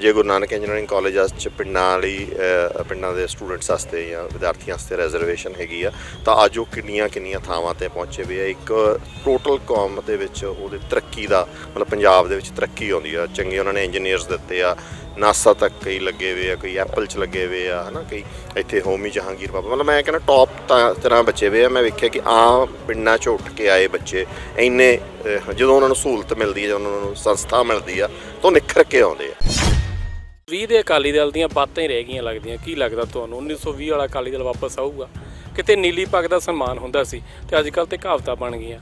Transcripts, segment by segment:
ਜੇ Guru Nanak engineering college ਚ ਪਿੰਡਾਂ ਵਾਲੀ ਪਿੰਡਾਂ ਦੇ ਸਟੂਡੈਂਟਸ ਵਾਸਤੇ ਜਾਂ ਵਿਦਿਆਰਥੀਆਂ ਵਾਸਤੇ ਰਿਜ਼ਰਵੇਸ਼ਨ ਹੈਗੀ ਆ, ਤਾਂ ਅੱਜ ਉਹ ਕਿੰਨੀਆਂ ਕਿੰਨੀਆਂ ਥਾਵਾਂ ਤੇ ਪਹੁੰਚੇ ਵੀ ਆ। ਇੱਕ ਟੋਟਲ ਕੌਮ ਦੇ ਵਿੱਚ ਉਹਦੇ ਤਰੱਕੀ ਦਾ, ਮਤਲਬ ਪੰਜਾਬ ਦੇ ਵਿੱਚ ਤਰੱਕੀ ਆਉਂਦੀ ਆ। ਚੰਗੇ ਉਹਨਾਂ ਨੇ ਇੰਜੀਨੀਅਰਸ ਦਿੱਤੇ ਆ। ਨਾਸਾ ਤੱਕ ਕਈ ਲੱਗੇ ਹੋਏ ਆ, ਕੋਈ ਐਪਲ ਚ ਲੱਗੇ ਹੋਏ ਆ, ਹਨਾ, ਕਈ ਇੱਥੇ ਹੋਮੀ ਜਹਾਂਗੀਰ ਬਾਬਾ। ਮਤਲਬ ਮੈਂ ਕਹਿੰਦਾ ਟੌਪ ਤਾਂ ਤਰ੍ਹਾਂ ਬੱਚੇ ਵੇ ਆ। ਮੈਂ ਵੇਖਿਆ ਕਿ ਆਮ ਪਿੰਡਾਂ 'ਚ ਉੱਠ ਕੇ ਆਏ ਬੱਚੇ ਇੰਨੇ ਜਦੋਂ ਉਹਨਾਂ ਨੂੰ ਸਹੂਲਤ ਮਿਲਦੀ ਹੈ ਜਦੋਂ ਉਹਨਾਂ ਨੂੰ ਸੰਸਥਾ ਮਿਲਦੀ ਆ, ਤਾਂ ਉਹ ਨਿਖਰ ਕੇ ਆਉਂਦੇ ਆ। 20 ਦੇ ਅਕਾਲੀ ਦਲ ਦੀਆਂ ਬਾਤਾਂ ਹੀ ਰਹਿ ਗਈਆਂ ਲੱਗਦੀਆਂ। ਕੀ ਲੱਗਦਾ ਤੁਹਾਨੂੰ? 1920 ਵਾਲਾ ਅਕਾਲੀ ਦਲ ਵਾਪਸ ਆਊਗਾ? ਕਿਤੇ ਨੀਲੀ ਪੱਗ ਦਾ ਸਨਮਾਨ ਹੁੰਦਾ ਸੀ ਤੇ ਅੱਜ ਕੱਲ ਤੇ ਕਹਾਵਤਾਂ ਬਣ ਗਈਆਂ।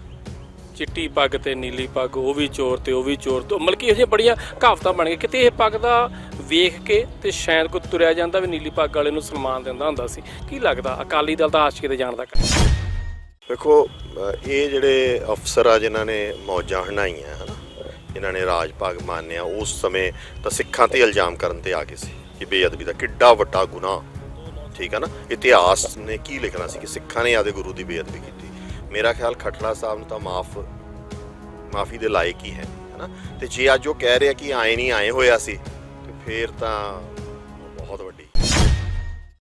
ਚਿੱਟੀ ਪੱਗ ਤੇ ਨੀਲੀ ਪੱਗ, ਉਹ ਵੀ ਚੋਰ ਤੇ ਉਹ ਵੀ ਚੋਰ ਤੋਂ ਮਤਲਬ ਕਿ ਇਹੋ ਜਿਹੀਆਂ ਬੜੀਆਂ ਕਹਾਵਤਾਂ ਬਣ ਗਈਆਂ। ਕਿਤੇ ਇਹ ਪੱਗ ਦਾ ਵੇਖ ਕੇ ਤੇ ਸ਼ਾਇਦ ਕੋਈ ਤੁਰਿਆ ਜਾਂਦਾ ਵੀ ਨੀਲੀ ਪੱਗ ਵਾਲੇ ਨੂੰ ਸਨਮਾਨ ਦਿੰਦਾ ਹੁੰਦਾ ਸੀ। ਕੀ ਲੱਗਦਾ? ਅਕਾਲੀ ਦਲ ਦਾ ਆਸ਼ਕੀ ਤੇ ਜਾਣ ਦਾ ਕਰ ਵੇਖੋ ਇਹ ਜਿਹੜੇ ਅਫਸਰ ਆ ਜਿਨ੍ਹਾਂ ਨੇ ਮੌਜਾਂ ਹੰਡਾਈਆਂ ਇਹਨਾਂ ਨੇ ਰਾਜ ਭਾਗ ਮਾਨਿਆ, ਉਸ ਸਮੇਂ ਤਾਂ ਸਿੱਖਾਂ ਤੇ ਇਲਜ਼ਾਮ ਕਰਨ ਤੇ ਆ ਗਏ ਸੀ ਕਿ ਬੇਅਦਬੀ ਦਾ ਕਿੱਡਾ ਵੱਡਾ ਗੁਨਾਹ। ਠੀਕ ਹੈ ਨਾ? ਇਤਿਹਾਸ ਨੇ ਕੀ ਲਿਖਣਾ ਸੀ ਕਿ ਸਿੱਖਾਂ ਨੇ ਆਦੇ ਗੁਰੂ ਦੀ ਬੇਅਦਬੀ ਕੀਤੀ? ਮੇਰਾ ਖਿਆਲ ਖਟੜਾ ਸਾਹਿਬ ਨੂੰ ਤਾਂ ਮਾਫ, ਮਾਫੀ ਦੇ ਲਾਇਕ ਹੀ ਹੈ ਹਨਾ ਤੇ ਜੇ ਅੱਜ ਉਹ ਕਹਿ ਰਿਹਾ ਕਿ ਆਏ ਨਹੀਂ, ਆਏ ਹੋਇਆ ਸੀ, ਤੇ ਫੇਰ ਤਾਂ ਬਹੁਤ ਵੱਡੀ।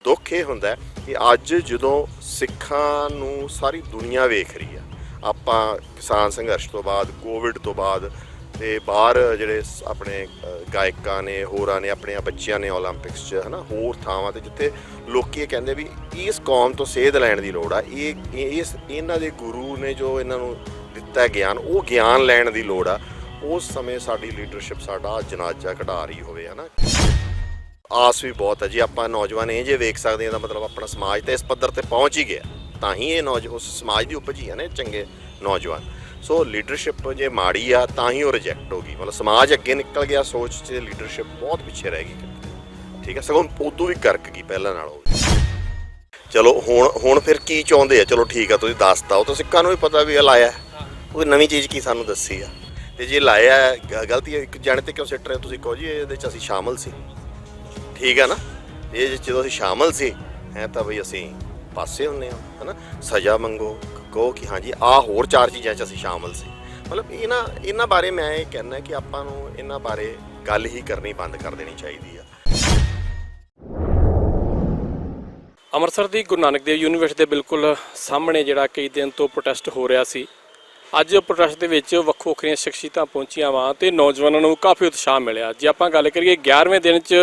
ਦੁੱਖ ਇਹ ਹੁੰਦਾ ਕਿ ਅੱਜ ਜਦੋਂ ਸਿੱਖਾਂ ਨੂੰ ਸਾਰੀ ਦੁਨੀਆ ਵੇਖ ਰਹੀ ਆ, ਆਪਾਂ ਕਿਸਾਨ ਸੰਘਰਸ਼ ਤੋਂ ਬਾਅਦ, ਕੋਵਿਡ ਤੋਂ ਬਾਅਦ ਤੇ ਬਾਹਰ ਜਿਹੜੇ ਆਪਣੇ ਗਾਇਕਾਂ ਨੇ, ਹੋਰਾਂ ਨੇ ਆਪਣੇ ਬੱਚਿਆਂ ਨੇ 올림픽ਸ 'ਚ, ਹਨਾ, ਹੋਰ ਥਾਵਾਂ ਤੇ ਜਿੱਥੇ ਲੋਕੀ ਇਹ ਕਹਿੰਦੇ ਵੀ ਇਸ ਕੌਮ ਤੋਂ ਸੇਧ ਲੈਣ ਦੀ ਲੋੜ ਆ। ਇਹ ਇਸ, ਇਹਨਾਂ ਦੇ ਗੁਰੂ ਨੇ ਜੋ ਇਹਨਾਂ ਨੂੰ ਦਿੱਤਾ ਗਿਆਨ, ਉਹ ਗਿਆਨ ਲੈਣ ਦੀ ਲੋੜ ਆ। ਉਸ ਸਮੇਂ ਸਾਡੀ ਲੀਡਰਸ਼ਿਪ ਸਾਡਾ ਜਨਾਜ਼ਾ ਘਟਾ ਰਹੀ ਹੋਵੇ, ਹਨਾ। ਆਸ ਵੀ ਬਹੁਤ ਹੈ ਜੀ, ਆਪਾਂ ਨੌਜਵਾਨ ਇਹ ਜੇ ਵੇਖ ਸਕਦੇ ਹਾਂ ਤਾਂ ਮਤਲਬ ਆਪਣਾ ਸਮਾਜ ਤੇ ਇਸ ਪੱਧਰ ਤੇ ਪਹੁੰਚ ਹੀ ਗਿਆ। ਤਾਂ ਹੀ ਇਹ ਨੌਜ, ਉਸ ਸਮਾਜ ਦੀ ਉਪਜ ਹੀ ਹੈ ਨੇ ਚੰਗੇ ਨੌਜਵਾਨ। ਸੋ ਲੀਡਰਸ਼ਿਪ ਜੇ ਮਾੜੀ ਆ, ਤਾਂ ਹੀ ਉਹ ਰਿਜੈਕਟ ਹੋ ਗਈ ਮਤਲਬ ਸਮਾਜ ਅੱਗੇ ਨਿਕਲ ਗਿਆ, ਸੋਚ 'ਚ ਲੀਡਰਸ਼ਿਪ ਬਹੁਤ ਪਿੱਛੇ ਰਹਿ ਗਈ। ਠੀਕ ਹੈ ਸਗੋਂ ਉਦੋਂ ਵੀ ਕਰਕ ਗਈ ਪਹਿਲਾਂ ਨਾਲੋਂ ਚਲੋ, ਹੁਣ ਹੁਣ ਫਿਰ ਕੀ ਚਾਹੁੰਦੇ ਆ? ਚਲੋ ਠੀਕ ਆ, ਤੁਸੀਂ ਦੱਸਤਾ। ਉਹ ਤਾਂ ਸਿੱਖਾਂ ਨੂੰ ਵੀ ਪਤਾ ਵੀ ਇਹ ਲਾਇਆ। ਹੈ। ਉਹ ਨਵੀਂ ਚੀਜ਼ ਕੀ ਸਾਨੂੰ ਦੱਸੀ ਆ? ਤੇ ਜੇ ਲਾਇਆ ਗਲਤੀ ਇੱਕ ਜਾਣੇ ਤੇ ਕਿਉਂ ਸਿੱਟ ਰਹੇ ਹੋ? ਤੁਸੀਂ? ਕਹੋ ਜੀ, ਇਹਦੇ 'ਚ ਅਸੀਂ ਸ਼ਾਮਲ ਸੀ। ਠੀਕ ਆ ਨਾ? ਇਹ ਜਦੋਂ ਅਸੀਂ ਸ਼ਾਮਲ ਸੀ, ਹੈ, ਤਾਂ ਬਈ ਅਸੀਂ ਪਾਸੇ ਹੁੰਨੇ ਆ, ਹਨਾ? ਸਜ਼ਾ ਮੰਗੋ। ਕਹੋ ਕਿ ਹਾਂਜੀ ਆ ਹੋਰ ਚਾਰ ਚੀਜ਼ਾਂ 'ਚ ਅਸੀਂ ਸ਼ਾਮਲ ਸੀ। ਮਤਲਬ ਇਹਨਾਂ ਇਹਨਾਂ ਬਾਰੇ ਮੈਂ ਇਹ ਕਹਿਣਾ ਕਿ ਆਪਾਂ ਨੂੰ ਇਹਨਾਂ ਬਾਰੇ ਗੱਲ ਹੀ ਕਰਨੀ ਬੰਦ ਕਰ ਦੇਣੀ ਚਾਹੀਦੀ ਆ। ਅੰਮ੍ਰਿਤਸਰ ਦੀ ਗੁਰੂ ਨਾਨਕ ਦੇਵ ਯੂਨੀਵਰਸਿਟੀ ਦੇ ਬਿਲਕੁਲ ਸਾਹਮਣੇ ਜਿਹੜਾ ਕਈ ਦਿਨ ਤੋਂ ਪ੍ਰੋਟੈਸਟ ਹੋ ਰਿਹਾ ਸੀ। ਅੱਜ ਪ੍ਰੋਟੈਸਟ ਦੇ ਵਿੱਚ ਵੱਖੋ ਵੱਖਰੀਆਂ ਸ਼ਖਸੀਅਤਾਂ ਪਹੁੰਚੀਆਂ ਵਾਂ ਤੇ ਨੌਜਵਾਨਾਂ ਨੂੰ ਕਾਫੀ ਉਤਸ਼ਾਹ ਮਿਲਿਆ। ਜੇ ਆਪਾਂ ਗੱਲ ਕਰੀਏ 11ਵੇਂ ਦਿਨ 'ਚ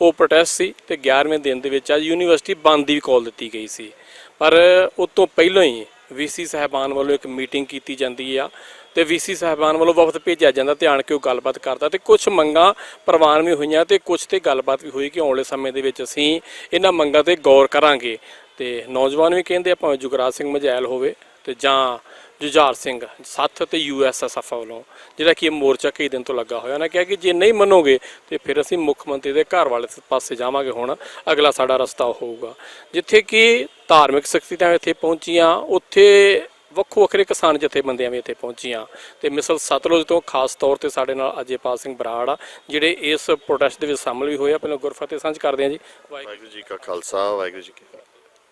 ਉਹ ਪ੍ਰੋਟੈਸਟ ਸੀ ਤੇ 11ਵੇਂ ਦਿਨ ਦੇ ਵਿੱਚ ਅੱਜ ਯੂਨੀਵਰਸਿਟੀ ਬੰਦ ਦੀ ਵੀ ਕਾਲ ਦਿੱਤੀ ਗਈ ਸੀ। ਪਰ ਉਸ ਤੋਂ ਪਹਿਲਾਂ ਹੀ ਵੀਸੀ ਸਾਹਿਬਾਨ ਵੱਲੋਂ ਇੱਕ ਮੀਟਿੰਗ ਕੀਤੀ ਜਾਂਦੀ ਆ ਤੇ ਵੀਸੀ ਸਾਹਿਬਾਨ ਵੱਲੋਂ ਵਫਦ ਭੇਜਿਆ ਜਾਂਦਾ ਧਿਆਨ ਕੇ ਉਹ ਗੱਲਬਾਤ ਕਰਦਾ ਤੇ ਕੁਝ ਮੰਗਾਂ ਪ੍ਰਵਾਨ ਵੀ ਹੋਈਆਂ ਤੇ ਕੁਝ ਤੇ ਗੱਲਬਾਤ ਵੀ ਹੋਈ ਕਿ ਆਉਣ ਵਾਲੇ ਸਮੇਂ ਦੇ ਵਿੱਚ ਅਸੀਂ ਇਹਨਾਂ ਮੰਗਾਂ ਤੇ ਗੌਰ ਕਰਾਂਗੇ ਤੇ ਨੌਜਵਾਨ ਵੀ ਕਹਿੰਦੇ ਆ ਭਾਵੇਂ ਜੁਗਰਾਜ ਸਿੰਘ ਮਜੈਲ ਹੋਵੇ ਤੇ ਜਾਂ ਜੁਝਾਰ ਸਿੰਘ ਸੱਥ ਤੇ ਯੂਐਸਐਸਐਫ ਵੱਲੋਂ ਜਿਹੜਾ ਕਿ ਇਹ ਮੋਰਚਾ ਕਈ ਦਿਨ ਤੋਂ ਲੱਗਾ ਹੋਇਆ। ਨਾ ਕਿਹਾ ਕਿ ਜੇ ਨਹੀਂ ਮੰਨੋਗੇ ਤੇ ਫਿਰ ਅਸੀਂ ਮੁੱਖ ਮੰਤਰੀ ਦੇ ਘਰ ਵਾਲੇ ਪਾਸੇ ਜਾਵਾਂਗੇ ਹੁਣ। ਅਗਲਾ ਸਾਡਾ ਰਸਤਾ ਹੋਊਗਾ। ਜਿੱਥੇ ਕਿ ਧਾਰਮਿਕ ਸ਼ਖਸੀਅਤਾਂ ਇੱਥੇ ਪਹੁੰਚੀਆਂ ਉੱਥੇ ਵੱਖੋ ਵੱਖਰੇ ਕਿਸਾਨ ਜਥੇਬੰਦੀਆਂ ਵੀ ਇੱਥੇ ਪਹੁੰਚੀਆਂ। ਤੇ ਮਿਸਲ ਸਤਲੁਜ ਤੋਂ ਖਾਸ ਤੌਰ ਤੇ ਸਾਡੇ ਨਾਲ ਅਜੇਪਾਲ ਸਿੰਘ ਬਰਾੜ ਆ ਜਿਹੜੇ ਇਸ ਪ੍ਰੋਟੈਸਟ ਦੇ ਵਿੱਚ ਸ਼ਾਮਲ ਵੀ ਹੋਏ ਆ। ਪਹਿਲਾਂ ਗੁਰਫਤਿਹ ਸਾਂਝ ਕਰਦੇ ਆ ਜੀ। ਵਾਹਿਗੁਰੂ ਵਾਹਿਗੁਰੂ ਜੀ ਕਾ ਖਾਲਸਾ ਵਾਹਿਗੁਰੂ ਜੀ ਕੀ ਫਤਿਹ।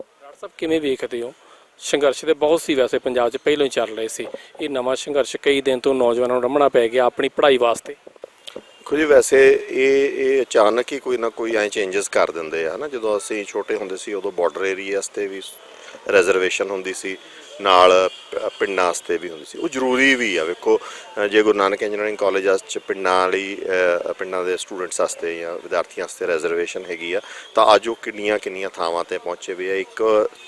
ਬਰਾੜ ਸਾਹਿਬ ਕਿਵੇਂ ਵੇਖਦੇ ਹੋ? ਸੰਘਰਸ਼ ਦੇ ਬਹੁਤ ਸੀ ਵੈਸੇ ਪੰਜਾਬ 'ਚ, ਪਹਿਲਾਂ ਹੀ ਚੱਲ ਰਹੇ ਸੀ। ਇਹ ਨਵਾਂ ਸੰਘਰਸ਼ ਕਈ ਦਿਨ ਤੋਂ ਨੌਜਵਾਨਾਂ ਨੂੰ ਰਮਣਾ ਪੈ ਗਿਆ ਆਪਣੀ ਪੜ੍ਹਾਈ ਵਾਸਤੇ। ਦੇਖੋ ਜੀ, ਵੈਸੇ ਇਹ ਇਹ ਅਚਾਨਕ ਹੀ ਕੋਈ ਨਾ ਕੋਈ ਐ ਚੇਂਜਸ ਕਰ ਦਿੰਦੇ ਆ ਨਾ ਜਦੋਂ ਅਸੀਂ ਛੋਟੇ ਹੁੰਦੇ ਸੀ, ਉਦੋਂ ਬਾਰਡਰ ਏਰੀਆਸ ਤੇ ਵੀ ਰਿਜ਼ਰਵੇਸ਼ਨ ਹੁੰਦੀ ਸੀ। ਨਾਲ ਪਿੰਡਾਂ ਵਾਸਤੇ ਵੀ ਹੁੰਦੀ ਸੀ। ਉਹ ਜ਼ਰੂਰੀ ਵੀ ਆ, ਵੇਖੋ ਜੇ ਗੁਰੂ ਨਾਨਕ ਇੰਜੀਨੀਅਰਿੰਗ ਕਾਲਜ ਚ ਪਿੰਡਾਂ ਵਾਲੀ ਪਿੰਡਾਂ ਦੇ ਸਟੂਡੈਂਟਸ ਵਾਸਤੇ ਜਾਂ ਵਿਦਿਆਰਥੀਆਂ ਵਾਸਤੇ ਰਿਜ਼ਰਵੇਸ਼ਨ ਹੈਗੀ ਆ, ਤਾਂ ਅੱਜ ਉਹ ਕਿੰਨੀਆਂ ਕਿੰਨੀਆਂ ਥਾਵਾਂ ਤੇ ਪਹੁੰਚੇ ਵੀ ਆ। ਇੱਕ